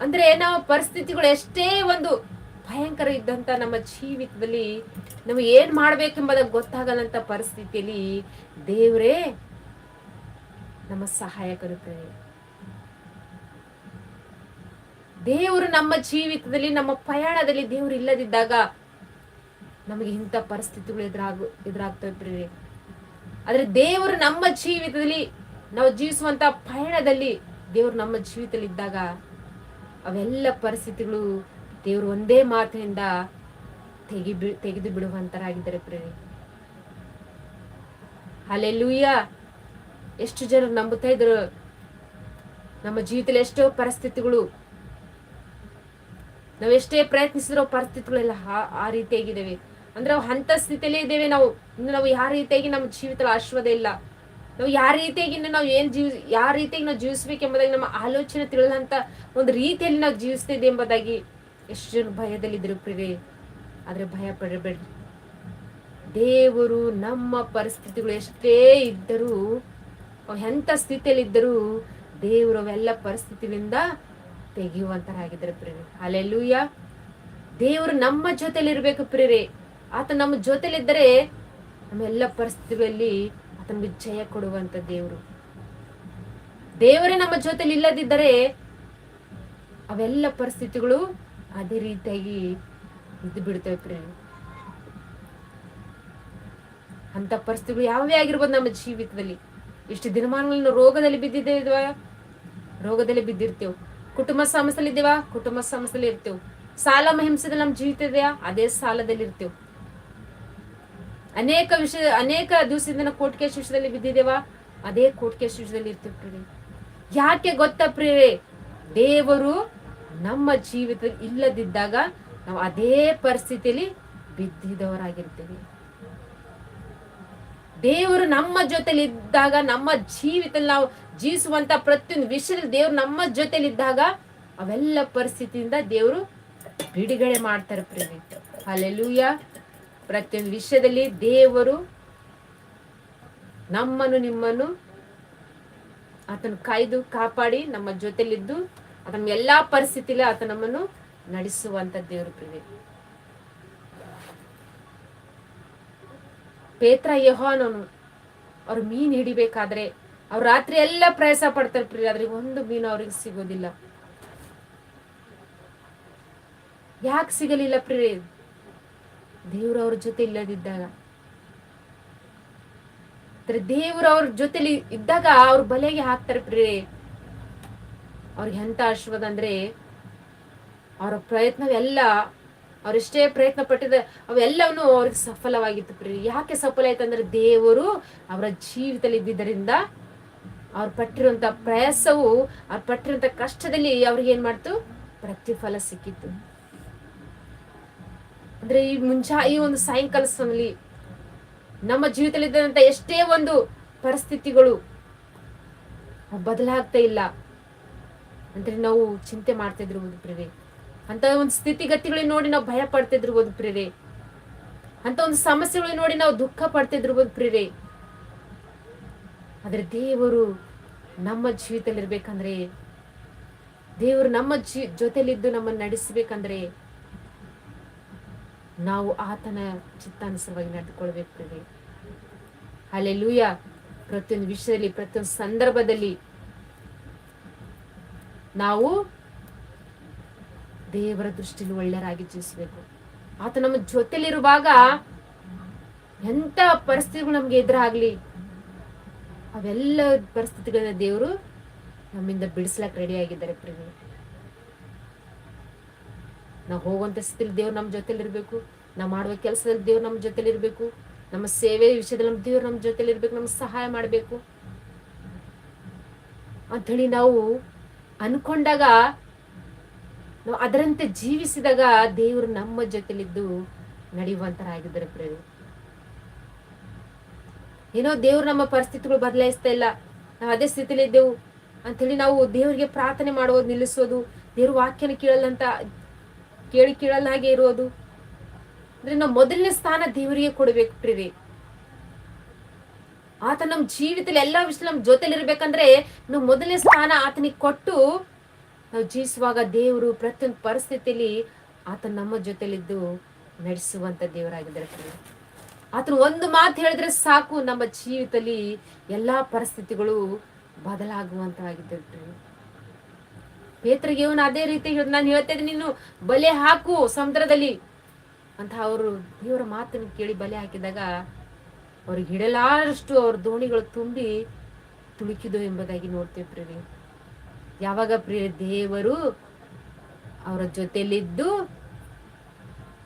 ಅಂದ್ರೆ ನಾವು ಪರಿಸ್ಥಿತಿಗಳು ಎಷ್ಟೇ ಒಂದು ಭಯಂಕರ ಇದ್ದಂತ ನಮ್ಮ ಜೀವಿತದಲ್ಲಿ ನಾವು ಏನ್ ಮಾಡ್ಬೇಕೆಂಬುದ ಗೊತ್ತಾಗಲ್ಲಂತ ಪರಿಸ್ಥಿತಿಯಲ್ಲಿ ದೇವರೇ ನಮ್ಮ ಸಹಾಯಕರು ಪ್ರೇರೆ ದೇವರು ನಮ್ಮ ಜೀವಿತದಲ್ಲಿ, ನಮ್ಮ ಪ್ರಯಾಣದಲ್ಲಿ ದೇವರು ಇಲ್ಲದಿದ್ದಾಗ ನಮಗೆ ಇಂಥ ಪರಿಸ್ಥಿತಿಗಳು ಎದುರಾಗ ಎದುರಾಗ್ತಾ ಇದ್ರಿ ಆದ್ರೆ ದೇವರು ನಮ್ಮ ಜೀವಿತದಲ್ಲಿ ನಾವು ಜೀವಿಸುವಂತ ಪಯಣದಲ್ಲಿ ದೇವರು ನಮ್ಮ ಜೀವಿತದಲ್ಲಿ ಇದ್ದಾಗ ಅವೆಲ್ಲ ಪರಿಸ್ಥಿತಿಗಳು ದೇವರು ಒಂದೇ ಮಾತಿನಿಂದ ತೆಗಿ ತೆಗೆದು ಬಿಡುವಂತರಾಗಿದ್ದಾರೆ ಪ್ರೇರಿ ಅಲ್ಲೆಲ್ಲೂಯ್ಯ ಎಷ್ಟು ಜನರು ನಂಬುತ್ತಾ ಇದ್ರು? ನಮ್ಮ ಜೀವಿತದಲ್ಲಿ ಎಷ್ಟೋ ಪರಿಸ್ಥಿತಿಗಳು. ನಾವೆಷ್ಟೇ ಪ್ರಯತ್ನಿಸಿದ್ರೋ ಪರಿಸ್ಥಿತಿಗಳೆಲ್ಲ ಆ- ರೀತಿಯಾಗಿದ್ದೇವೆ. ಅಂದ್ರೆ ಅವು ಹಂತ ಸ್ಥಿತಿಯಲ್ಲೇ ಇದ್ದೇವೆ ನಾವು. ನಾವು ಯಾವ ರೀತಿಯಾಗಿ ನಮ್ಮ ಜೀವಿತ ಆಶ್ವಾದ ಇಲ್ಲ. ನಾವು ಯಾವ ರೀತಿಯಾಗಿ ನಾವು ಏನ್ ಜೀವ, ಯಾವ ರೀತಿಯಾಗಿ ನಾವು ಜೀವಿಸ್ಬೇಕೆಂಬುದಾಗಿ ನಮ್ಮ ಆಲೋಚನೆ ತಿಳಿದಂತ ಒಂದು ರೀತಿಯಲ್ಲಿ ನಾವು ಜೀವಿಸ್ತಿದ್ದೆ ಎಂಬುದಾಗಿ ಎಷ್ಟು ಜನ ಭಯದಲ್ಲಿದ್ದರು ಪ್ರಿಯರೇ. ಆದ್ರೆ ಭಯ ಪಡಬೇಡ್ರಿ ದೇವರು ನಮ್ಮ ಪರಿಸ್ಥಿತಿಗಳು ಎಷ್ಟೇ ಇದ್ದರೂ, ಅವು ಎಂಥ ಸ್ಥಿತಿಯಲ್ಲಿ ಇದ್ದರೂ ದೇವರು ಅವೆಲ್ಲ ಪರಿಸ್ಥಿತಿಗಳಿಂದ ತೆಗೆಯುವಂತರಾಗಿದ್ದಾರೆ ಪ್ರೇರೆ ಅಲ್ಲೆಲ್ಲೂಯ್ಯ ದೇವರು ನಮ್ಮ ಜೊತೆಲಿರ್ಬೇಕು ಪ್ರೇರೆ ಆತ ನಮ್ಮ ಜೊತೆಲಿದ್ದರೆ ನಮ್ಮೆಲ್ಲ ಪರಿಸ್ಥಿತಿಗಳಲ್ಲಿ ಆತನಿಗೆ ಜಯ ಕೊಡುವಂತ ದೇವರು. ದೇವರೇ ನಮ್ಮ ಜೊತೆಲಿ ಇಲ್ಲದಿದ್ದರೆ ಅವೆಲ್ಲ ಪರಿಸ್ಥಿತಿಗಳು ಅದೇ ರೀತಿಯಾಗಿ ಇದ್ದು ಬಿಡ್ತೇವೆ ಪ್ರೇಮ ಅಂತ ಪರಿಸ್ಥಿತಿಗಳು ಯಾವೇ ಆಗಿರ್ಬೋದು ನಮ್ಮ ಜೀವಿತದಲ್ಲಿ. ಇಷ್ಟು ದಿನಮಾನಗಳನ್ನು ರೋಗದಲ್ಲಿ ಬಿದ್ದಿದ್ದೇವೆ ರೋಗದಲ್ಲಿ ಬಿದ್ದಿರ್ತೇವೆ. ಕುಟುಂಬ ಸಮಸ್ಯೆಲಿ ಇದ್ದೇವಾ ಕುಟುಂಬ ಸಮಸ್ಯೆಲಿ ಇರ್ತೇವೆ. ಸಾಲ ಮಹಿಂಸದಲ್ಲಿ ನಮ್ಮ ಜೀವಿತ ಇದೆಯಾ? ಅದೇ ಸಾಲದಲ್ಲಿ ಇರ್ತೇವೆ ಅನೇಕ ವಿಷಯ, ಅನೇಕ ದಿವಸದಿಂದ ಕೇಸ್ ವಿಷಯದಲ್ಲಿ ಬಿದ್ದಿದ್ದೇವ? ಅದೇ ಕೋರ್ಟ್ ಕೇಸ್ ವಿಷಯದಲ್ಲಿ ಇರ್ತೀವಿ ಯಾಕೆ ಗೊತ್ತಾ ಪ್ರೇ ದೇವರು ನಮ್ಮ ಜೀವಿತ ಇಲ್ಲದಿದ್ದಾಗ ನಾವು ಅದೇ ಪರಿಸ್ಥಿತಿಯಲ್ಲಿ ಬಿದ್ದಿದವರಾಗಿರ್ತೇವೆ. ದೇವರು ನಮ್ಮ ಜೊತೆಲಿ ಇದ್ದಾಗ, ನಮ್ಮ ಜೀವಿತದಲ್ಲಿ ನಾವು ಜೀವಿಸುವಂತ ಪ್ರತಿಯೊಂದು ವಿಷಯದಲ್ಲಿ ದೇವರು ನಮ್ಮ ಜೊತೆಲಿ ಇದ್ದಾಗ ಅವೆಲ್ಲ ಪರಿಸ್ಥಿತಿಯಿಂದ ದೇವರು ಬಿಡುಗಡೆ ಮಾಡ್ತಾರೆ ಪ್ರೇಮಿ ಅಲ್ಲೆಲ್ಲೂಯ ಪ್ರತಿಯೊಂದು ವಿಷಯದಲ್ಲಿ ದೇವರು ನಮ್ಮನ್ನು ನಿಮ್ಮನ್ನು ಆತನು ಕಾಯ್ದು ಕಾಪಾಡಿ ನಮ್ಮ ಜೊತೆಲಿದ್ದು ಆತನ ಎಲ್ಲಾ ಪರಿಸ್ಥಿತಿಲಿ ಆತ ನಮ್ಮನ್ನು ನಡೆಸುವಂತ ದೇವರು ಪ್ರಿಯ. ಪೇತ್ರ ಯಹೋನನು ಅವ್ರು ಮೀನ್ ಹಿಡಿಬೇಕಾದ್ರೆ ಅವ್ರು ರಾತ್ರಿ ಎಲ್ಲ ಪ್ರಯಾಸ ಪಡ್ತಾರೆ ಪ್ರಿಯ, ಆದ್ರೆ ಒಂದು ಮೀನು ಅವ್ರಿಗೆ ಸಿಗೋದಿಲ್ಲ. ಯಾಕೆ ಸಿಗಲಿಲ್ಲ ಪ್ರಿಯ? ದೇವ್ರು ಅವ್ರ ಜೊತೆ ಇಲ್ಲದಿದ್ದಾಗ. ದೇವ್ರ ಅವ್ರ ಜೊತೆಲಿ ಇದ್ದಾಗ ಅವ್ರ ಬಲೆಗೆ ಹಾಕ್ತಾರೆ ಪ್ರೇ. ಅವ್ರಿಗೆ ಎಂತ ಆಶೀರ್ವಾದ ಅಂದ್ರೆ ಅವರ ಪ್ರಯತ್ನವೆಲ್ಲ ಅವರೆಷ್ಟೇ ಪ್ರಯತ್ನ ಪಟ್ಟಿದ ಅವೆಲ್ಲವನ್ನು ಅವ್ರಿಗೆ ಸಫಲವಾಗಿತ್ತು ಪ್ರೇ. ಯಾಕೆ ಸಫಲ ಆಯ್ತು ಅಂದ್ರೆ ದೇವರು ಅವರ ಜೀವಿತದಲ್ಲಿ ಇದ್ದಿದ್ದರಿಂದ ಅವ್ರು ಪಟ್ಟಿರುವಂತ ಪ್ರಯಾಸವು, ಅವ್ರು ಪಟ್ಟಿರುವಂತ ಕಷ್ಟದಲ್ಲಿ ಅವ್ರಿಗೆ ಏನ್ ಮಾಡ್ತು? ಪ್ರತಿಫಲ ಸಿಕ್ಕಿತ್ತು. ಅಂದ್ರೆ ಈ ಮುಂಚಾ ಈ ಒಂದು ಸಾಯಂಕಾಲ ಸಮಯದಲ್ಲಿ ನಮ್ಮ ಜೀವಿತದಲ್ಲಿ ಇದ್ದಂತ ಎಷ್ಟೇ ಒಂದು ಪರಿಸ್ಥಿತಿಗಳು ಬದಲಾಗ್ತಾ ಇಲ್ಲ ಅಂದ್ರೆ ನಾವು ಚಿಂತೆ ಮಾಡ್ತಿದ್ರಬಹುದು ಪ್ರೇರೆ. ಅಂತ ಒಂದು ಸ್ಥಿತಿಗತಿಗಳನ್ನ ನೋಡಿ ನಾವು ಭಯ ಪಡ್ತಿದ್ರಬಹುದು ಪ್ರೇರೆ. ಅಂತ ಒಂದು ಸಮಸ್ಯೆಗಳನ್ನ ನೋಡಿ ನಾವು ದುಃಖ ಪಡ್ತಿದ್ರಬಹುದು ಪ್ರೇರೆ. ಆದ್ರೆ ದೇವರು ನಮ್ಮ ಜೀವಿತದಲ್ಲಿ ಇರ್ಬೇಕಂದ್ರೆ ದೇವರು ನಮ್ಮ ಜೀ ಜೊತೆಲಿದ್ದು ನಮ್ಮನ್ನು ನಡೆಸಬೇಕಂದ್ರೆ ನಾವು ಆತನ ಚಿತ್ತಾನುಸಾರವಾಗಿ ನಡೆದುಕೊಳ್ಬೇಕು ಪ್ರೇರೆ ಅಲ್ಲೆಲ್ಲೂಯ ಪ್ರತಿಯೊಂದು ವಿಷಯದಲ್ಲಿ, ಪ್ರತಿಯೊಂದು ಸಂದರ್ಭದಲ್ಲಿ ನಾವು ದೇವರ ದೃಷ್ಟಿಲಿ ಒಳ್ಳೆಯರಾಗಿ ಜೀವಿಸಬೇಕು. ಆತ ನಮ್ಮ ಜೊತೆಲಿರುವಾಗ ಎಂತ ಪರಿಸ್ಥಿತಿಗಳು ನಮ್ಗೆ ಎದುರಾಗ್ಲಿ, ಅವೆಲ್ಲ ಪರಿಸ್ಥಿತಿಗಳನ್ನ ದೇವರು ನಮ್ಮಿಂದ ಬಿಡಿಸ್ಲಕ್ ರೆಡಿ ಆಗಿದ್ದಾರೆ ಪ್ರೇಮಿ ನಾವು ಹೋಗುವಂತ ಸ್ಥಿತಿಲಿ ದೇವ್ರು ನಮ್ಮ ಜೊತೆಲಿ ಇರಬೇಕು ನಾವು ಮಾಡುವ ಕೆಲಸದಲ್ಲಿ ದೇವ್ರು ನಮ್ಮ ಜೊತೆಲಿ ಇರಬೇಕು ನಮ್ಮ ಸೇವೆ ವಿಷಯದಲ್ಲಿ ನಮ್ಮ ದೇವ್ರು ನಮ್ಮ ಜೊತೆಲಿ ಇರಬೇಕು ನಮ್ಗೆ ಸಹಾಯ ಮಾಡಬೇಕು. ಅಂಥೇಳಿ ನಾವು ಅನ್ಕೊಂಡಾಗ ನಾವು ಅದರಂತೆ ಜೀವಿಸಿದಾಗ ದೇವರು ನಮ್ಮ ಜೊತೆಲಿದ್ದು ನಡೆಯುವಂತರಾಗಿದ್ದಾರೆ ಪ್ರೇರು ಏನೋ ದೇವ್ರು ನಮ್ಮ ಪರಿಸ್ಥಿತಿಗಳು ಬದಲಾಯಿಸ್ತಾ ಇಲ್ಲ. ನಾವು ಅದೇ ಸ್ಥಿತಿಲಿ ಅಂತೇಳಿ ನಾವು ದೇವರಿಗೆ ಪ್ರಾರ್ಥನೆ ಮಾಡೋದು ನಿಲ್ಲಿಸೋದು ದೇವ್ರ ವಾಕ್ಯನ ಕೇಳಲ್ಲಂತ ಕೇಳಿ ಕೇಳಲ್ಲ ಹಾಗೆ ಇರೋದು. ಅಂದ್ರೆ ನಾವು ಮೊದಲನೇ ಸ್ಥಾನ ದೇವರಿಗೆ ಕೊಡ್ಬೇಕು ಪ್ರಿವಿ ಆತ ನಮ್ ಜೀವಿತದಲ್ಲಿ ಎಲ್ಲಾ ವಿಷಯ ನಮ್ ಜೊತೆಲಿರ್ಬೇಕಂದ್ರೆ ನಾವು ಮೊದಲನೇ ಸ್ಥಾನ ಆತನಿಗೆ ಕೊಟ್ಟು ನಾವು ಜೀವಿಸುವಾಗ ದೇವರು ಪ್ರತಿಯೊಂದು ಪರಿಸ್ಥಿತಿಯಲ್ಲಿ ಆತ ನಮ್ಮ ಜೊತೆಲಿದ್ದು ನಡೆಸುವಂತ ದೇವರಾಗಿದ್ದಾರೆ ಆತನು ಒಂದು ಮಾತು ಹೇಳಿದ್ರೆ ಸಾಕು ನಮ್ಮ ಜೀವಿತದಲ್ಲಿ ಎಲ್ಲಾ ಪರಿಸ್ಥಿತಿಗಳು ಬದಲಾಗುವಂತಾಗಿದ್ದೆ ಪ್ರಿಯರೇ. ಪೇತ್ರಿಗೆ ಇವನು ಅದೇ ರೀತಿ ನಾನು ಹೇಳ್ತಾ ನೀನು ಬಲೆ ಹಾಕು ಸಮುದ್ರದಲ್ಲಿ. ಅಂತ ಅವರು ದೇವರ ಮಾತನ್ನು ಕೇಳಿ ಬಲೆ ಹಾಕಿದಾಗ ಅವ್ರಿಗೆ ಹಿಡಲಾರಷ್ಟು ಅವ್ರ ದೋಣಿಗಳು ತುಂಬಿ ತುಳುಕಿದು ಎಂಬುದಾಗಿ ನೋಡ್ತೇವೆ ಪ್ರೇರಿ ಯಾವಾಗ ಪ್ರಿಯ ದೇವರು ಅವರ ಜೊತೆಯಲ್ಲಿದ್ದು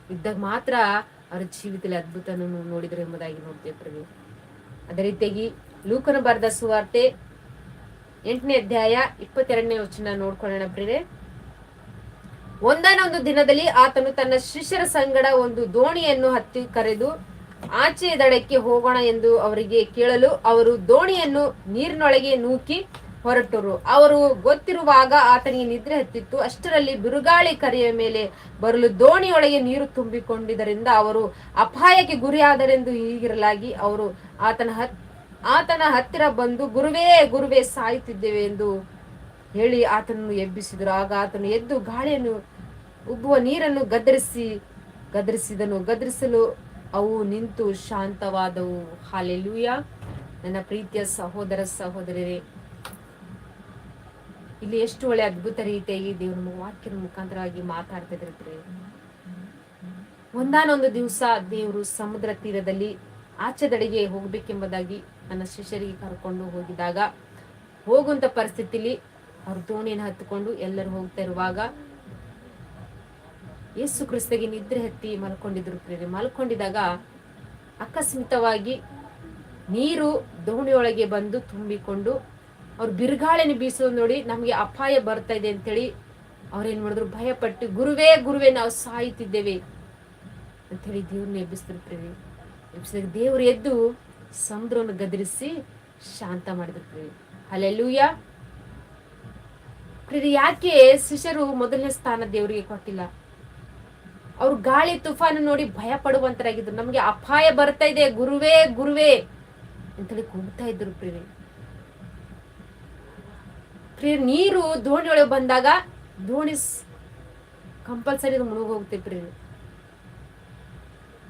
ಇದ್ದಾಗ ಮಾತ್ರ ಅವರ ಜೀವಿತದಲ್ಲಿ ಅದ್ಭುತನ ನೋಡಿದ್ರು ಎಂಬುದಾಗಿ ನೋಡ್ತೇವೆ ಪ್ರಿಯರೇ. ಅದೇ ರೀತಿಯಾಗಿ ಲೂಕನ ಬರೆದ ಸುವಾರ್ತೆ ಎಂಟನೇ ಅಧ್ಯಾಯ ಇಪ್ಪತ್ತೆರಡನೇ ವಚನ ನೋಡ್ಕೊಳ್ಳೋಣ ಪ್ರಿಯರೇ. ಒಂದಾನೊಂದು ದಿನದಲ್ಲಿ ಆತನು ತನ್ನ ಶಿಷ್ಯರ ಸಂಗಡ ಒಂದು ದೋಣಿಯನ್ನು ಹತ್ತಿ ಕರೆದು, ಆಚೆ ದಡಕ್ಕೆ ಹೋಗೋಣ ಎಂದು ಅವರಿಗೆ ಕೇಳಲು ಅವರು ದೋಣಿಯನ್ನು ನೀರಿನೊಳಗೆ ನೂಕಿ ಹೊರಟರು. ಅವರು ಗೊತ್ತಿರುವಾಗ ಆತನಿಗೆ ನಿದ್ರೆ ಹತ್ತಿತ್ತು. ಅಷ್ಟರಲ್ಲಿ ಬಿರುಗಾಳಿ ಕರೆಯ ಮೇಲೆ ಬರಲು ದೋಣಿಯೊಳಗೆ ನೀರು ತುಂಬಿಕೊಂಡಿದ್ದರಿಂದ ಅವರು ಅಪಾಯಕ್ಕೆ ಗುರಿಯಾದರೆಂದು ಹೀಗಿರಲಾಗಿ ಅವರು ಆತನ ಹತ್ ಆತನ ಹತ್ತಿರ ಬಂದು ಗುರುವೇ ಗುರುವೇ ಸಾಯುತ್ತಿದ್ದೇವೆ ಎಂದು ಹೇಳಿ ಆತನನ್ನು ಎಬ್ಬಿಸಿದರು. ಆಗ ಆತನು ಎದ್ದು ಗಾಳಿಯನ್ನು ಉಬ್ಬುವ ನೀರನ್ನು ಗದರಿಸಿ, ಗದರಿಸಿದನು. ಗದರಿಸಲು ಅವು ನಿಂತು ಶಾಂತವಾದವು. ಹಾಲೆಲೂಯ. ನನ್ನ ಪ್ರೀತಿಯ ಸಹೋದರ ಸಹೋದರರೇ, ಇಲ್ಲಿ ಎಷ್ಟು ಒಳ್ಳೆ ಅದ್ಭುತ ರೀತಿಯಾಗಿ ದೇವ್ರ ವಾಕ್ಯದ ಮುಖಾಂತರವಾಗಿ ಮಾತಾಡ್ತಿದ್ರೆ ಒಂದಾನೊಂದು ದಿವಸ ದೇವರು ಸಮುದ್ರ ತೀರದಲ್ಲಿ ಆಚೆದಡೆಗೆ ಹೋಗ್ಬೇಕೆಂಬುದಾಗಿ ನನ್ನ ಶಿಷ್ಯರಿಗೆ ಕರ್ಕೊಂಡು ಹೋಗಿದಾಗ ಹೋಗುವಂತ ಪರಿಸ್ಥಿತಿಲಿ ಅವ್ರ ದೋಣಿಯನ್ನು ಹತ್ಕೊಂಡು ಎಲ್ಲರೂ ಹೋಗ್ತಾ ಇರುವಾಗ, ಯೇಸು ಕ್ರಿಸ್ತಗೆ ನಿದ್ರೆ ಹತ್ತಿ ಮಲ್ಕೊಂಡಿದ್ರು ಪ್ರೇರಿ ಮಲ್ಕೊಂಡಿದಾಗ ಅಕಸ್ಮಿತವಾಗಿ ನೀರು ದೋಣಿಯೊಳಗೆ ಬಂದು ತುಂಬಿಕೊಂಡು ಅವ್ರು ಬಿರುಗಾಳಿನ ಬೀಸೋದು ನೋಡಿ ನಮಗೆ ಅಪಾಯ ಬರ್ತಾ ಇದೆ ಅಂತೇಳಿ ಅವ್ರೇನ್ ಮಾಡಿದ್ರು? ಭಯಪಟ್ಟು, ಗುರುವೇ ಗುರುವೇ, ನಾವು ಸಾಯ್ತಿದ್ದೇವೆ ಅಂತ ಹೇಳಿ ದೇವ್ರನ್ನ ಎಬ್ಬಿಸ್ತಿರ್ತೀವಿ ಎಬ್ಬಿಸಿದಾಗ ದೇವ್ರು ಎದ್ದು ಸಮುದ್ರವನ್ನು ಗದರಿಸಿ ಶಾಂತ ಮಾಡಿದ್ರು ಪ್ರಿಯರು ಅಲ್ಲೆಲ್ಲೂಯ ಪ್ರಿಯರು, ಯಾಕೆ ಶಿಷ್ಯರು ಮೊದಲನೇ ಸ್ಥಾನ ದೇವರಿಗೆ ಕೊಟ್ಟಿಲ್ಲ? ಅವ್ರು ಗಾಳಿ ತುಫಾನು ನೋಡಿ ಭಯ ಪಡುವಂತರಾಗಿದ್ರು. ನಮ್ಗೆ ಅಪಾಯ ಬರ್ತಾ ಇದೆ. ಗುರುವೇ ಗುರುವೇ ಅಂತೇಳಿ ಕೂಗ್ತಾ ಇದ್ರು ಪ್ರೀತಿ ಪ್ರಿಯ ನೀರು ದೋಣಿಯೊಳಗೆ ಬಂದಾಗ ದೋಣಿ ಕಂಪಲ್ಸರಿ ಮುಳುಗೋಗುತ್ತೆ ಪ್ರಿಯರು. ಪ್ರಿಯ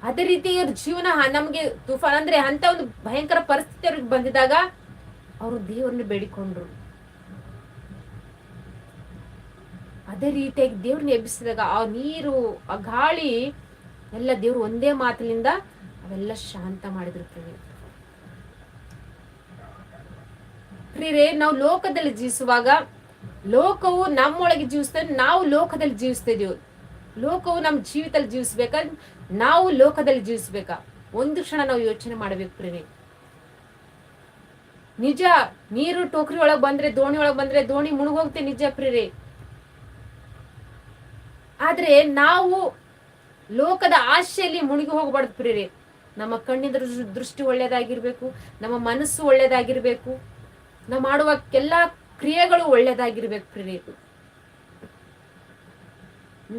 ಅದೇ ರೀತಿ ಇವ್ರ ಜೀವನ ನಮ್ಗೆ ತುಫಾನ್ ಅಂದ್ರೆ ಅಂತ ಒಂದು ಭಯಂಕರ ಪರಿಸ್ಥಿತಿ ಅವ್ರಿಗೆ ಬಂದಿದಾಗ ಅವರು ದೇವ್ರನ್ನ ಬೇಡಿಕೊಂಡ್ರು. ಅದೇ ರೀತಿಯಾಗಿ ದೇವ್ರನ್ನ ಎಬ್ಬಿಸಿದಾಗ ಆ ನೀರು, ಆ ಗಾಳಿ ಎಲ್ಲ ದೇವ್ರು ಒಂದೇ ಮಾತಿನಿಂದ ಅವೆಲ್ಲ ಶಾಂತ ಮಾಡಿದ್ರು ಪ್ರಿಯ ಪ್ರಿಯರೇ, ನಾವು ಲೋಕದಲ್ಲಿ ಜೀವಿಸುವಾಗ ಲೋಕವು ನಮ್ಮೊಳಗೆ ಜೀವಿಸ್ತದೆ, ನಾವು ಲೋಕದಲ್ಲಿ ಜೀವಿಸ್ತಾ ಇದೀವಿ. ಲೋಕವು ನಮ್ಮ ಜೀವಿತದಲ್ಲಿ ಜೀವಿಸ್ಬೇಕಾ? ನಾವು ಲೋಕದಲ್ಲಿ ಜೀವಿಸ್ಬೇಕಾ? ಒಂದು ಕ್ಷಣ ನಾವು ಯೋಚನೆ ಮಾಡ್ಬೇಕು ಪ್ರೇರಿ ನಿಜ, ನೀರು ಟೋಕರಿ ಒಳಗ್ ಬಂದ್ರೆ, ದೋಣಿ ಒಳಗ್ ಬಂದ್ರೆ, ದೋಣಿ ಮುಣುಗೋಗ್ತೇನೆ ನಿಜ ಪ್ರೇರಿ ಆದ್ರೆ ನಾವು ಲೋಕದ ಆಶೆಯಲ್ಲಿ ಮುಳುಗಿ ಹೋಗ್ಬಾರ್ದು ಪ್ರೇರಿ ನಮ್ಮ ಕಣ್ಣಿನ ದೃಷ್ಟಿ ಒಳ್ಳೇದಾಗಿರ್ಬೇಕು, ನಮ್ಮ ಮನಸ್ಸು ಒಳ್ಳೇದಾಗಿರ್ಬೇಕು, ನಾವು ಮಾಡುವ ಎಲ್ಲಾ ಕ್ರಿಯೆಗಳು ಒಳ್ಳೇದಾಗಿರ್ಬೇಕು ಪ್ರಿಯರೇ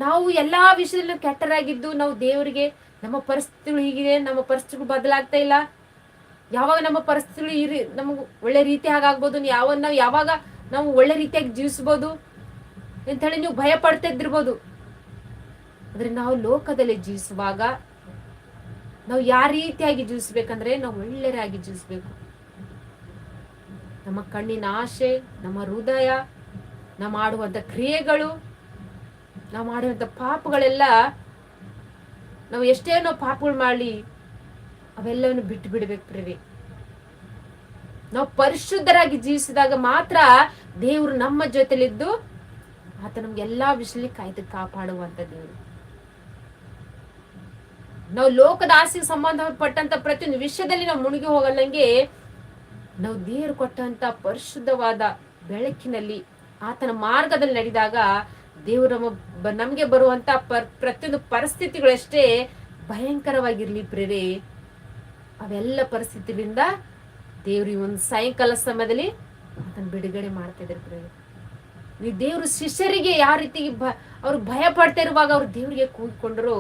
ನಾವು ಎಲ್ಲಾ ವಿಷಯದಲ್ಲೂ ಕೆಟ್ಟರಾಗಿದ್ದು ನಾವು ದೇವರಿಗೆ, ನಮ್ಮ ಪರಿಸ್ಥಿತಿಗಳು ಹೀಗಿದೆ, ನಮ್ಮ ಪರಿಸ್ಥಿತಿಗಳು ಬದಲಾಗ್ತಾ ಇಲ್ಲ. ಯಾವಾಗ ನಮ್ಮ ಪರಿಸ್ಥಿತಿಗಳು ಈ ನಮಗೆ ಒಳ್ಳೆ ರೀತಿ ಹಾಗಾಗ್ಬೋದು ಯಾವ ನಾವು ಯಾವಾಗ ನಾವು ಒಳ್ಳೆ ರೀತಿಯಾಗಿ ಜೀವಿಸ್ಬೋದು ಅಂತ ಹೇಳಿ ನೀವು ಭಯ ಪಡ್ತಾ ಇದ್ದಿರ್ಬೋದು. ಆದ್ರೆ ನಾವು ಲೋಕದಲ್ಲಿ ಜೀವಿಸುವಾಗ ನಾವು ಯಾವ ರೀತಿಯಾಗಿ ಜೀವಿಸ್ಬೇಕಂದ್ರೆ ನಾವು ಒಳ್ಳೆಯರಾಗಿ ಜೀವಿಸ್ಬೇಕು. ನಮ್ಮ ಕಣ್ಣಿನ ಆಶೆ ನಮ್ಮ ಹೃದಯ ನಾವು ಮಾಡುವಂತ ಕ್ರಿಯೆಗಳು ನಾವು ಮಾಡಿರುವಂಥ ಪಾಪಗಳೆಲ್ಲ ನಾವು ಎಷ್ಟೇ ನಾವು ಪಾಪಗಳು ಮಾಡಲಿ, ಅವೆಲ್ಲವನ್ನು ಬಿಟ್ಟು ಬಿಡ್ಬೇಕು ಪ್ರಿವಿ ನಾವು ಪರಿಶುದ್ಧರಾಗಿ ಜೀವಿಸಿದಾಗ ಮಾತ್ರ ದೇವರು ನಮ್ಮ ಜೊತೆಲಿದ್ದು ಆತ ನಮ್ಗೆ ಎಲ್ಲಾ ವಿಷಯದಲ್ಲಿ ಕಾಯ್ದು ಕಾಪಾಡುವಂತ ದೇವರು. ನಾವು ಲೋಕದ ಆಸೆಗೆ ಸಂಬಂಧಪಟ್ಟಂತ ಪ್ರತಿಯೊಂದು ವಿಷಯದಲ್ಲಿ ನಾವು ಮುಳುಗಿ ಹೋಗಲ್ಲಂಗೆ ನಾವು ದೇವರು ಕೊಟ್ಟಂತ ಪರಿಶುದ್ಧವಾದ ಬೆಳಕಿನಲ್ಲಿ, ಆತನ ಮಾರ್ಗದಲ್ಲಿ ನಡೆದಾಗ ದೇವರು ನಮ್ಮ ನಮ್ಗೆ ಬರುವಂತ ಪರ್ ಪ್ರತಿಯೊಂದು ಪರಿಸ್ಥಿತಿಗಳಷ್ಟೇ ಭಯಂಕರವಾಗಿರ್ಲಿ ಪ್ರೇರಿ ಅವೆಲ್ಲ ಪರಿಸ್ಥಿತಿಗಳಿಂದ ದೇವ್ರು ಈ ಒಂದು ಸಾಯಂಕಾಲ ಸಮಯದಲ್ಲಿ ಅದನ್ನ ಬಿಡುಗಡೆ ಮಾಡ್ತಾ ಇದ್ದಾರೆ ಪ್ರೇರೆ ನೀವು ದೇವ್ರ ಶಿಷ್ಯರಿಗೆ ಯಾವ ರೀತಿ ಭ ಅವ್ರು ಭಯ ಪಡ್ತಾ ಇರುವಾಗ ಅವ್ರು ದೇವ್ರಿಗೆ ಕೂತ್ಕೊಂಡ್ರು,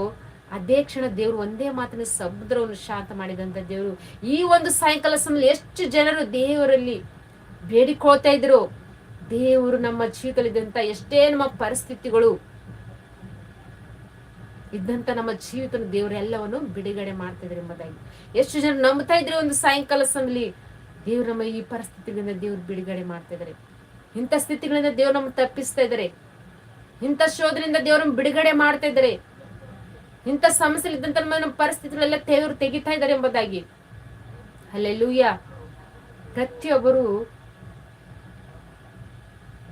ಅದೇ ಕ್ಷಣ ದೇವ್ರು ಒಂದೇ ಮಾತಿನ ಸಮುದ್ರವನ್ನು ಶಾಂತ ಮಾಡಿದಂತ ದೇವರು ಈ ಒಂದು ಸಾಯಂಕಾಲ ಸಮಯದಲ್ಲಿ ಎಷ್ಟು ಜನರು ದೇವರಲ್ಲಿ ಬೇಡಿಕೊಳ್ತಾ ಇದ್ರು. ದೇವರು ನಮ್ಮ ಜೀವಿತಲಿದ್ದಂತ ಎಷ್ಟೇ ನಮ್ಮ ಪರಿಸ್ಥಿತಿಗಳು ಇದ್ದಂತ ನಮ್ಮ ಜೀವಿತ ದೇವರೆಲ್ಲವನ್ನು ಬಿಡುಗಡೆ ಮಾಡ್ತಿದ್ರು ಎಂಬುದಾಗಿ. ಎಷ್ಟು ಜನ ನಂಬ್ತಾ ಇದ್ರೆ ಒಂದು ಸಾಯಂಕಾಲ ಸಮಯದಲ್ಲಿ ದೇವ್ರು ನಮ್ಮ ಈ ಪರಿಸ್ಥಿತಿಗಳಿಂದ ದೇವ್ರು ಬಿಡುಗಡೆ ಮಾಡ್ತಾ ಇದಾರೆ ಇಂಥ ಸ್ಥಿತಿಗಳಿಂದ ದೇವ್ರು ನಮ್ಮ ತಪ್ಪಿಸ್ತಾ ಇದ್ದಾರೆ. ಇಂಥ ಶೋಧನೆಯಿಂದ ದೇವ್ರನ್ನ ಬಿಡುಗಡೆ ಮಾಡ್ತಾ ಇದ್ದಾರೆ. ಇಂಥ ಸಮಸ್ಯೆ ಇದ್ದಂತ ನಮ್ಮ ಪರಿಸ್ಥಿತಿಗಳೆಲ್ಲ ದೇವ್ರು ತೆಗಿತಾ ಇದ್ದಾರೆ ಎಂಬುದಾಗಿ. ಅಲ್ಲೆಲ್ಲೂಯ್ಯ ಪ್ರತಿಯೊಬ್ಬರು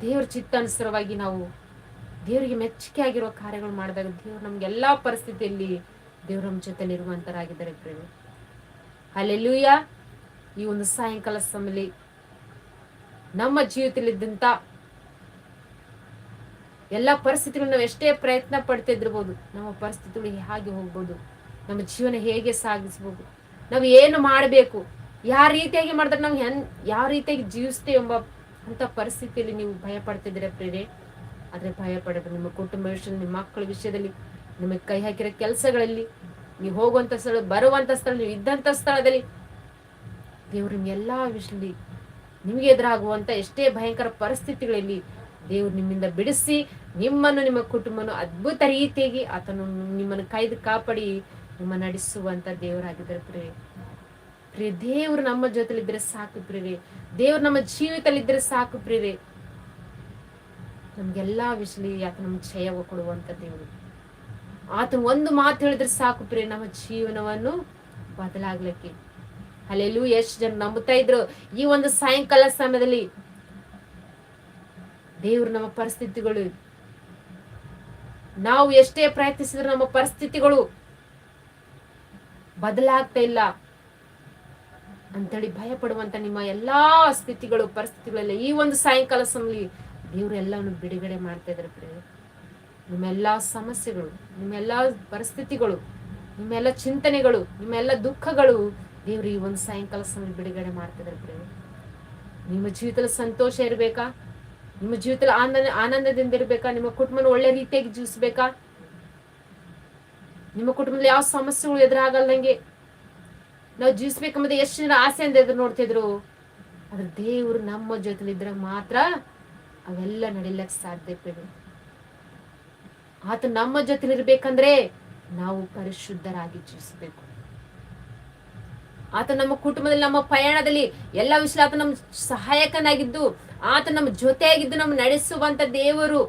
ದೇವ್ರ ಚಿತ್ತಾನುಸಾರವಾಗಿ ನಾವು ದೇವರಿಗೆ ಮೆಚ್ಚುಗೆ ಆಗಿರೋ ಕಾರ್ಯಗಳು ಮಾಡಿದಾಗ ದೇವ್ರು ನಮ್ಗೆ ಎಲ್ಲಾ ಪರಿಸ್ಥಿತಿಯಲ್ಲಿ ದೇವ್ರ ನಮ್ಮ ಜೊತೆಲಿ ಇರುವಂತರಾಗಿದ್ದಾರೆ ಪ್ರೇಮಿ ಅಲ್ಲೆಲ್ಲೂಯ ಈ ಒಂದು ಸಾಯಂಕಾಲ ಸಮಯದಲ್ಲಿ ನಮ್ಮ ಜೀವಿತಲ್ಲಿದ್ದಂತ ಎಲ್ಲ ಪರಿಸ್ಥಿತಿಗಳು ನಾವು ಎಷ್ಟೇ ಪ್ರಯತ್ನ ಪಡ್ತಾ ಇದ್ರಬಹುದು, ನಮ್ಮ ಪರಿಸ್ಥಿತಿಗಳು ಹೇಗೆ ಹೋಗ್ಬೋದು, ನಮ್ಮ ಜೀವನ ಹೇಗೆ ಸಾಗಿಸ್ಬೋದು ನಾವು ಏನು ಮಾಡಬೇಕು, ಯಾವ ರೀತಿಯಾಗಿ ಮಾಡಿದ್ರೆ ನಾವು ಹೆನ್ ಯಾವ ರೀತಿಯಾಗಿ ಜೀವಿಸ್ತೇವೆ ಎಂಬ ಅಂತ ಪರಿಸ್ಥಿತಿಯಲ್ಲಿ ನೀವು ಭಯ ಪಡ್ತಿದ್ದೀರ ಪ್ರೇರೆ ಆದ್ರೆ ಭಯ ಪಡಬೇಕು ನಿಮ್ಮ ಕುಟುಂಬ ವಿಷಯದಲ್ಲಿ, ನಿಮ್ಮ ಮಕ್ಕಳ ವಿಷಯದಲ್ಲಿ, ನಿಮಗೆ ಕೈ ಹಾಕಿರೋ ಕೆಲಸಗಳಲ್ಲಿ, ನೀವು ಹೋಗುವಂತ ಸ್ಥಳ, ಬರುವಂತ ಸ್ಥಳ, ನೀವು ಇದ್ದಂತ ಸ್ಥಳದಲ್ಲಿ ದೇವರು ಎಲ್ಲಾ ವಿಷಯದಲ್ಲಿ ನಿಮಗೆ ಎದುರಾಗುವಂತ ಎಷ್ಟೇ ಭಯಂಕರ ಪರಿಸ್ಥಿತಿಗಳಲ್ಲಿ ದೇವ್ರು ನಿಮ್ಮಿಂದ ಬಿಡಿಸಿ ನಿಮ್ಮನ್ನು, ನಿಮ್ಮ ಕುಟುಂಬನು ಅದ್ಭುತ ರೀತಿಯಾಗಿ ಆತನು ನಿಮ್ಮನ್ನು ಕಾಯ್ದು ಕಾಪಾಡಿ, ನಿಮ್ಮ ನಡೆಸುವಂತ ದೇವರಾಗಿದ್ದಾರೆ ಪ್ರಿಯ ಪ್ರಿಯ ದೇವರು ನಮ್ಮ ಜೊತೆಲಿದ್ರೆ ಸಾಕು ಪ್ರಿಯರೇ. ದೇವ್ರು ನಮ್ಮ ಜೀವಿತಲ್ಲಿದ್ರೆ ಸಾಕು ಪ್ರಿಯರೇ. ನಮ್ಗೆಲ್ಲಾ ವಿಷಲಿ ಆತ ನಮ್ಗೆ ಜಯ ಕೊಡುವಂತ ದೇವರು. ಆತ ಒಂದು ಮಾತು ಹೇಳಿದ್ರೆ ಸಾಕು ಪ್ರಿಯ ನಮ್ಮ ಜೀವನವನ್ನು ಬದಲಾಗ್ಲಿಕ್ಕೆ. ಅಲ್ಲೆಲ್ಲೂ ಎಷ್ಟು ಜನ ನಂಬುತ್ತಾ ಇದ್ರು, ಈ ಒಂದು ಸಾಯಂಕಾಲ ಸಮಯದಲ್ಲಿ ದೇವ್ರು ನಮ್ಮ ಪರಿಸ್ಥಿತಿಗಳು. ನಾವು ಎಷ್ಟೇ ಪ್ರಯತ್ನಿಸಿದ್ರು ನಮ್ಮ ಪರಿಸ್ಥಿತಿಗಳು ಬದಲಾಗ್ತಾ ಇಲ್ಲ. ಅಂತೇಳಿ ಭಯ ಪಡುವಂತ ನಿಮ್ಮ ಎಲ್ಲಾ ಸ್ಥಿತಿಗಳು, ಪರಿಸ್ಥಿತಿಗಳೆಲ್ಲ ಈ ಒಂದು ಸಾಯಂಕಾಲ ಸಮಯ ದೇವ್ರು ಬಿಡುಗಡೆ ಮಾಡ್ತಾ ಇದ್ದಾರೆ ಪ್ರೇ ನಿಮ್ಮೆಲ್ಲಾ ಸಮಸ್ಯೆಗಳು, ನಿಮ್ಮೆಲ್ಲಾ ಪರಿಸ್ಥಿತಿಗಳು, ನಿಮ್ಮೆಲ್ಲ ಚಿಂತನೆಗಳು, ನಿಮ್ಮೆಲ್ಲ ದುಃಖಗಳು ದೇವ್ರು ಈ ಒಂದು ಸಾಯಂಕಾಲ ಸಮಯ ಬಿಡುಗಡೆ ಮಾಡ್ತಿದ್ದಾರೆ ಪ್ರೇ ನಿಮ್ಮ ಜೀವಿತದಲ್ಲಿ ಸಂತೋಷ ಇರಬೇಕಾ? ನಿಮ್ಮ ಜೀವಿತದಲ್ಲಿ ಆನಂದ, ಆನಂದದಿಂದ ಇರ್ಬೇಕಾ? ನಿಮ್ಮ ಕುಟುಂಬನ ಒಳ್ಳೆ ರೀತಿಯಾಗಿ ಜೀವಿಸ್ಬೇಕಾ? ನಿಮ್ಮ ಕುಟುಂಬದಲ್ಲಿ ಯಾವ ಸಮಸ್ಯೆಗಳು ಎದುರಾಗಲ್ದಂಗೆ ನಾವು ಜೀವಿಸ್ಬೇಕಂಬುದು ಎಷ್ಟು ಜನ ಆಸೆಯಿಂದ ಎದುರು ನೋಡ್ತಿದ್ರು. ಆದ್ರೆ ದೇವ್ರು ನಮ್ಮ ಜೊತೆಲಿ ಇದ್ರೆ ಮಾತ್ರ ಅವೆಲ್ಲ ನಡಿಲಕ್ಕೆ ಸಾಧ್ಯ ಬಿಡು. ಆತ ನಮ್ಮ ಜೊತೆಲಿರ್ಬೇಕಂದ್ರೆ ನಾವು ಪರಿಶುದ್ಧರಾಗಿ ಜೀವಿಸ್ಬೇಕು. ಆತ ನಮ್ಮ ಕುಟುಂಬದಲ್ಲಿ, ನಮ್ಮ ಪಯಣದಲ್ಲಿ ಎಲ್ಲ ವಿಷಯ ಆತ ನಮ್ಮ ಸಹಾಯಕನಾಗಿದ್ದು, ಆತ ನಮ್ಮ ಜೊತೆಯಾಗಿದ್ದು, ನಮ್ಮ ನಡೆಸುವಂತ ದೇವರು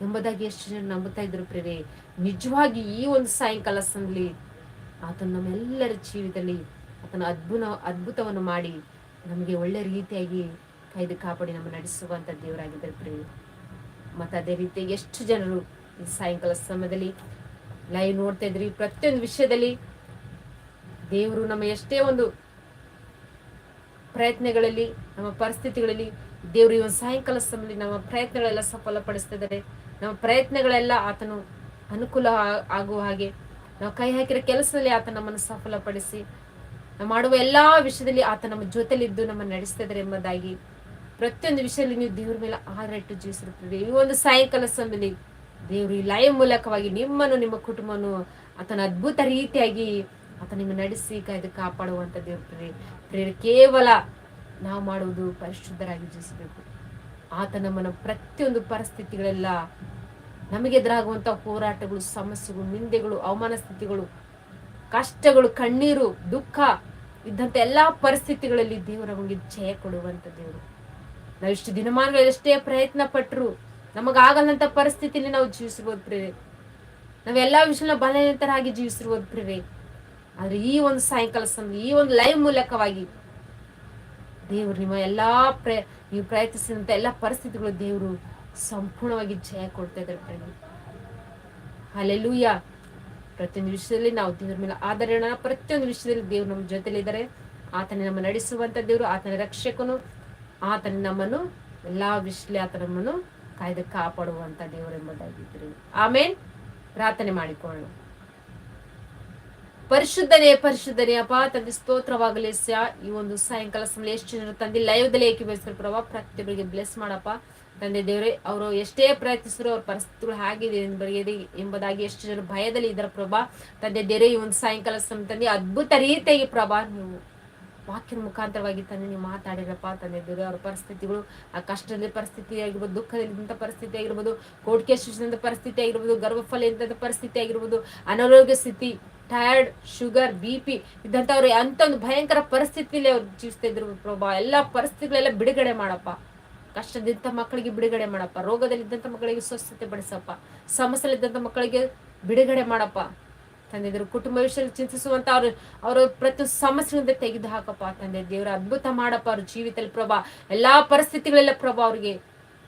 ಎಂಬುದಾಗಿ ಎಷ್ಟು ಜನ ನಂಬುತ್ತಾ ಇದ್ರು ಪ್ರೇರೆ ನಿಜವಾಗಿ ಈ ಒಂದು ಸಾಯಂಕಾಲ ಸಂದ್ಲಿ ಆತನ ನಮ್ಮೆಲ್ಲರ ಜೀವಿತದಲ್ಲಿ ಆತನ ಅದ್ಭುತ ಅದ್ಭುತವನ್ನು ಮಾಡಿ ನಮಗೆ ಒಳ್ಳೆ ರೀತಿಯಾಗಿ ಕೈದು ಕಾಪಾಡಿ ನಮ್ಮ ನಡೆಸುವಂತ ದೇವರಾಗಿದ್ದಾರೆ ಪ್ರಿಯ ಮತ್ತು ಅದೇ ರೀತಿ ಎಷ್ಟು ಜನರು ಈ ಸಾಯಂಕಾಲ ಸಮಯದಲ್ಲಿ ಲೈವ್ ನೋಡ್ತಾ ಇದ್ರಿ, ಪ್ರತಿಯೊಂದು ವಿಷಯದಲ್ಲಿ ದೇವರು ನಮ್ಮ ಎಷ್ಟೇ ಒಂದು ಪ್ರಯತ್ನಗಳಲ್ಲಿ, ನಮ್ಮ ಪರಿಸ್ಥಿತಿಗಳಲ್ಲಿ ದೇವರು ಒಂದು ಸಾಯಂಕಾಲ ಸಮಯದಲ್ಲಿ ನಮ್ಮ ಪ್ರಯತ್ನಗಳೆಲ್ಲ ಸಫಲಪಡಿಸ್ತಿದ್ದಾರೆ ನಮ್ಮ ಪ್ರಯತ್ನಗಳೆಲ್ಲ ಆತನು ಅನುಕೂಲ ಆಗುವ ಹಾಗೆ ನಾವು ಕೈ ಹಾಕಿರೋ ಕೆಲಸದಲ್ಲಿ ಆತ ನಮ್ಮನ್ನು ಸಫಲಪಡಿಸಿ, ನಾವು ಮಾಡುವ ಎಲ್ಲಾ ವಿಷಯದಲ್ಲಿ ಆತ ನಮ್ಮ ಜೊತೆಲಿದ್ದು ನಮ್ಮನ್ನು ನಡೆಸ್ತಿದ್ರೆ ಎಂಬುದಾಗಿ ಪ್ರತಿಯೊಂದು ವಿಷಯದಲ್ಲಿ ನೀವು ದೇವ್ರ ಮೇಲೆ ಆಧಾರ ಇಟ್ಟು ಜೀವಿಸಿರುತ್ತದೆ ಈ ಒಂದು ಸಾಯಂಕಾಲ ಸಮಯದಲ್ಲಿ ದೇವರು ಈ ಲಯ ಮೂಲಕವಾಗಿ ನಿಮ್ಮನ್ನು, ನಿಮ್ಮ ಕುಟುಂಬನು ಆತನ ಅದ್ಭುತ ರೀತಿಯಾಗಿ ಆತ ನಿಮ್ಮ ನಡೆಸಿ ಕಾಯ್ದು ಕಾಪಾಡುವಂತ ದೇವ್ರ ಪ್ರೇರಿ. ಪ್ರೇರಿ, ಕೇವಲ ನಾವು ಮಾಡುವುದು ಪರಿಶುದ್ಧರಾಗಿ ಜೀವಿಸಬೇಕು. ಆತ ನಮ್ಮನ್ನು ಪ್ರತಿಯೊಂದು ಪರಿಸ್ಥಿತಿಗಳೆಲ್ಲ ನಮಗೆ ಎದುರಾಗುವಂತಹ ಹೋರಾಟಗಳು, ಸಮಸ್ಯೆಗಳು, ನಿಂದೆಗಳು, ಅವಮಾನ ಸ್ಥಿತಿಗಳು, ಕಷ್ಟಗಳು, ಕಣ್ಣೀರು, ದುಃಖ ಇದ್ದಂತ ಎಲ್ಲಾ ಪರಿಸ್ಥಿತಿಗಳಲ್ಲಿ ದೇವರು ನಮಗೆ ಜಯ ಕೊಡುವಂತ ದೇವರು. ನಾವು ಇಷ್ಟು ದಿನಮಾನಗಳು ಎಷ್ಟೇ ಪ್ರಯತ್ನ ಪಟ್ಟರು ನಮಗಾಗಲ್ಲಂತ ಪರಿಸ್ಥಿತಿಯಲ್ಲಿ ನಾವು ಜೀವಿಸಿರ್ಬೋದು ಪ್ರೇರೆ ನಾವೆಲ್ಲಾ ವಿಷಯನ ಬಲವಂತರಾಗಿ ಜೀವಿಸಿರ್ಬೋದು ಪ್ರೇರೆ ಆದ್ರೆ ಈ ಒಂದು ಸಾಯಂಕಾಲ ಸಮಯ ಈ ಒಂದು ಲೈವ್ ಮೂಲಕವಾಗಿ ದೇವರು ನಿಮ್ಮ ಎಲ್ಲಾ ಪ್ರಯ, ನೀವು ಪ್ರಯತ್ನಿಸಿದಂತ ಎಲ್ಲಾ ಪರಿಸ್ಥಿತಿಗಳು ದೇವರು ಸಂಪೂರ್ಣವಾಗಿ ಜಯ ಕೊಡ್ತಾ ಇದ್ದಾರೆ ಫ್ರೆಂಡ್ ಅಲ್ಲೆಲ್ಲೂಯ್ಯ ಪ್ರತಿಯೊಂದು ವಿಷಯದಲ್ಲಿ ನಾವು ದೇವ್ರ ಮೇಲೆ ಆಧಾರ ಪ್ರತಿಯೊಂದು ವಿಷಯದಲ್ಲಿ ದೇವ್ರು ನಮ್ಮ ಜೊತೆಲಿದ್ದಾರೆ ಆತನ ನಮ್ಮ ನಡೆಸುವಂತ ದೇವರು, ಆತನ ರಕ್ಷಕನು, ಆತನ ನಮ್ಮನ್ನು, ಎಲ್ಲಾ ವಿಷಯದಲ್ಲಿ ಆತ ನಮ್ಮನ್ನು ಕಾಯ್ದು ಕಾಪಾಡುವಂತ ದೇವರು ಎಂಬುದಾಗಿದ್ರು ಆಮೇಲೆ ಪ್ರಾರ್ಥನೆ ಮಾಡಿಕೊಳ್ಳೋಣ. ಪರಿಶುದ್ಧನೇ ಪರಿಶುದ್ಧನೇ ಅಪ್ಪ, ತಂದೆ ಸ್ತೋತ್ರವಾಗಲಿ ಸ್ಯಾ ಈ ಒಂದು ಸಾಯಂಕಾಲ ಸಮಯ ಎಷ್ಟು ಜನರು ತಂದೆ ಲೈವ್ದಲ್ಲಿ ಏಕೆ ಬಯಸ್ತಾರೆ ಪ್ರಭಾ? ಪ್ರತಿಯೊಬ್ಬರಿಗೆ ಬ್ಲೆಸ್ ಮಾಡಪ್ಪ. ತಂದೆ ದೇವರೇ, ಅವರು ಎಷ್ಟೇ ಪ್ರಯತ್ನಿಸಿದ್ರು ಅವ್ರ ಪರಿಸ್ಥಿತಿಗಳು ಹೇಗಿದೆ ಬರೆಯದೆ ಎಂಬುದಾಗಿ ಎಷ್ಟು ಜನ ಭಯದಲ್ಲಿ ಇದ್ದಾರೆ ಪ್ರಭಾ. ತಂದೆ ದೇವರೇ, ಈ ಒಂದು ಸಾಯಂಕಾಲ ತಂದೆ, ಅದ್ಭುತ ರೀತಿಯಾಗಿ ಪ್ರಭಾ, ನೀವು ವಾಕ್ಯದ ಮುಖಾಂತರವಾಗಿ ತಂದೆ ನೀವು ಮಾತಾಡಿರಪ್ಪ ತಂದೆ ದೇವರು, ಅವರ ಪರಿಸ್ಥಿತಿಗಳು, ಆ ಕಷ್ಟದ ಪರಿಸ್ಥಿತಿ ಆಗಿರ್ಬೋದು ದುಃಖದಲ್ಲಿದ್ದಂಥ ಪರಿಸ್ಥಿತಿ ಆಗಿರ್ಬೋದು ಕೋಟಿಕೆ ಶಿಕ್ಷಣದ ಪರಿಸ್ಥಿತಿ ಆಗಿರ್ಬೋದು ಗರ್ಭಫಲ ಇಂಥದ್ದು ಪರಿಸ್ಥಿತಿ ಆಗಿರ್ಬೋದು ಅನಾರೋಗ್ಯ ಸ್ಥಿತಿ ಟಯರ್ಡ್ ಶುಗರ್ ಬಿ ಪಿ ಇದ್ದಂಥವ್ರು ಅಂತ ಒಂದು ಭಯಂಕರ ಪರಿಸ್ಥಿತಿಯಲ್ಲಿ ಅವ್ರು ಜೀವಿಸ್ತಾ ಇದ್ರು ಪ್ರಭಾ. ಎಲ್ಲ ಪರಿಸ್ಥಿತಿಗಳೆಲ್ಲ ಬಿಡುಗಡೆ ಮಾಡಪ್ಪ. ಕಷ್ಟದಿದ್ದಂಥ ಮಕ್ಕಳಿಗೆ ಬಿಡುಗಡೆ ಮಾಡಪ್ಪ. ರೋಗದಲ್ಲಿದ್ದಂಥ ಮಕ್ಕಳಿಗೆ ಸ್ವಸ್ಥತೆ ಬಡಿಸಪ್ಪ ಸಮಸ್ಯೆಲಿದ್ದಂಥ ಮಕ್ಕಳಿಗೆ ಬಿಡುಗಡೆ ಮಾಡಪ್ಪ. ತಂದೆ ಕುಟುಂಬ ವಿಷಯದಲ್ಲಿ ಚಿಂತಿಸುವಂತ ಅವ್ರು, ಅವರು ಪ್ರತಿ ಸಮಸ್ಯೆಯಿಂದ ತೆಗೆದು ಹಾಕಪ್ಪ ತಂದೆ. ದೇವರ ಅದ್ಭುತ ಮಾಡಪ್ಪ ಅವ್ರ ಜೀವಿತದಲ್ಲಿ ಪ್ರಭಾ. ಎಲ್ಲಾ ಪರಿಸ್ಥಿತಿಗಳೆಲ್ಲ ಪ್ರಭಾ ಅವ್ರಿಗೆ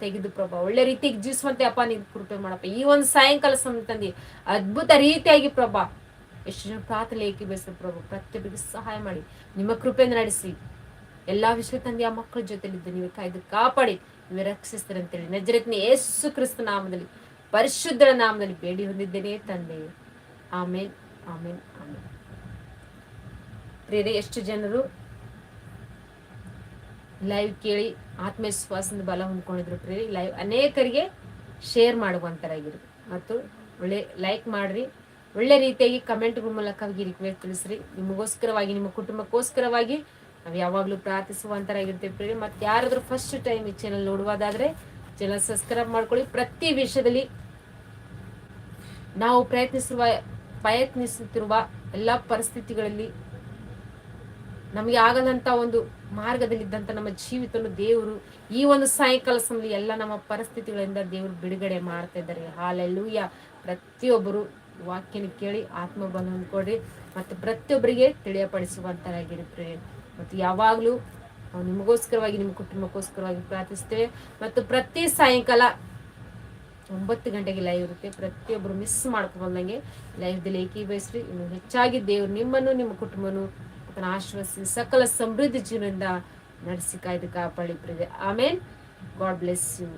ತೆಗೆದು ಪ್ರಭಾ. ಒಳ್ಳೆ ರೀತಿಗೆ ಜೀವಿಸುವಂತೆ ಅಪ್ಪ ನೀವು ಕೃಪೆ ಮಾಡಪ್ಪ. ಈ ಒಂದು ಸಾಯಂಕಾಲ ಸಮಯ ತಂದೆ, ಅದ್ಭುತ ರೀತಿಯಾಗಿ ಪ್ರಭಾ ಎಷ್ಟು ಜನ ಪ್ರಾರ್ಥನೆ ಏಕೀಭವಿಸಿದ ಪ್ರಭು, ಪ್ರತಿಯೊಬ್ಬರಿಗೆ ಸಹಾಯ ಮಾಡಿ. ನಿಮ್ಮ ಕೃಪೆಯಿಂದ ನಡೆಸಿ. ಎಲ್ಲಾ ವಿಷಯ ತಂದೆಯ ಮಕ್ಕಳ ಜೊತೆಲಿದ್ದು ನೀವು ಕಾಯ್ದು ಕಾಪಾಡಿ. ನೀವು ಹೇಳಿ ನಜರತ್ನ ಯೇಸು ಕ್ರಿಸ್ತ ನಾಮದಲ್ಲಿ, ಪರಿಶುದ್ಧರ ನಾಮದಲ್ಲಿ ಬೇಡಿ ಹೊಂದಿದ್ದೇನೆ ತಂದೆ. ಆಮೇನ್ ಆಮೇನ್ ಆಮೇನ್. ಪ್ರೇರೆ ಎಷ್ಟು ಜನರು ಲೈವ್ ಕೇಳಿ ಆತ್ಮವಿಶ್ವಾಸದ ಬಲ ಹೊಂದ್ಕೊಂಡಿದ್ರು ಪ್ರೇರಿ ಲೈವ್ ಅನೇಕರಿಗೆ ಶೇರ್ ಮಾಡುವಂತರಾಗಿರು. ಮತ್ತು ಒಳ್ಳೆ ಲೈಕ್ ಮಾಡ್ರಿ. ಒಳ್ಳೆ ರೀತಿಯಾಗಿ ಕಮೆಂಟ್ಗಳ ಮೂಲಕವಾಗಿ ರಿಕ್ವೆಸ್ಟ್ ತಿಳಿಸ್ರಿ. ನಿಮಗೋಸ್ಕರವಾಗಿ, ನಿಮ್ಮ ಕುಟುಂಬಕ್ಕೋಸ್ಕರವಾಗಿ ನಾವು ಯಾವಾಗ್ಲೂ ಪ್ರಾರ್ಥಿಸುವಂತರಾಗಿರ್ತೀವಿ ಪ್ರೇರಿ ಮತ್ತೆ ಯಾರಾದ್ರೂ ಫಸ್ಟ್ ಟೈಮ್ ಈ ಚಾನಲ್ ನೋಡುವುದಾದ್ರೆ ಚಾನಲ್ ಸಬ್ಸ್ಕ್ರೈಬ್ ಮಾಡ್ಕೊಳ್ಳಿ. ಪ್ರತಿ ವಿಷಯದಲ್ಲಿ ನಾವು ಪ್ರಯತ್ನಿಸಿರುವ, ಪ್ರಯತ್ನಿಸುತ್ತಿರುವ ಎಲ್ಲ ಪರಿಸ್ಥಿತಿಗಳಲ್ಲಿ ನಮಗೆ ಆಗದಂತ ಒಂದು ಮಾರ್ಗದಲ್ಲಿದ್ದಂತ ನಮ್ಮ ಜೀವಿತವನ್ನು ದೇವರು ಈ ಒಂದು ಸಾಯಂಕಾಲ ಸಮಯ ಎಲ್ಲ ನಮ್ಮ ಪರಿಸ್ಥಿತಿಗಳಿಂದ ದೇವರು ಬಿಡುಗಡೆ ಮಾಡ್ತಾ ಇದ್ದಾರೆ. ಹಾಲೆಲ್ಲೂಯ್ಯ ಪ್ರತಿಯೊಬ್ಬರು ವಾಕ್ಯನ ಕೇಳಿ ಆತ್ಮ ಬಂದು ಹೊಂದ್ಕೊಡ್ರಿ ಮತ್ತು ಪ್ರತಿಯೊಬ್ಬರಿಗೆ ತಿಳಿಯಪಡಿಸುವಂತರಾಗಿರುತ್ತೇವೆ ಮತ್ತು ಯಾವಾಗಲೂ ನಾವು ನಿಮಗೋಸ್ಕರವಾಗಿ, ನಿಮ್ಮ ಕುಟುಂಬಕ್ಕೋಸ್ಕರವಾಗಿ ಪ್ರಾರ್ಥಿಸ್ತೇವೆ ಮತ್ತು ಪ್ರತಿ ಸಾಯಂಕಾಲ ಒಂಬತ್ತು ಗಂಟೆಗೆ ಲೈವ್ ಇರುತ್ತೆ. ಪ್ರತಿಯೊಬ್ಬರು ಮಿಸ್ ಮಾಡ್ಕೊಂಡಂಗೆ ಲೈವ್ದಲ್ಲಿ ಏಕೀಭವಿಸ್ರಿ. ಇನ್ನು ಹೆಚ್ಚಾಗಿ ದೇವರು ನಿಮ್ಮನ್ನು, ನಿಮ್ಮ ಕುಟುಂಬನು ಅದನ್ನು ಆಶ್ವಾಸಿ ಸಕಲ ಸಮೃದ್ಧಿ ಜೀವನದಿಂದ ನಡೆಸಿ ಕಾಯ್ದು ಕಾಪಾಡಿ ಆಮೇನ್. God bless you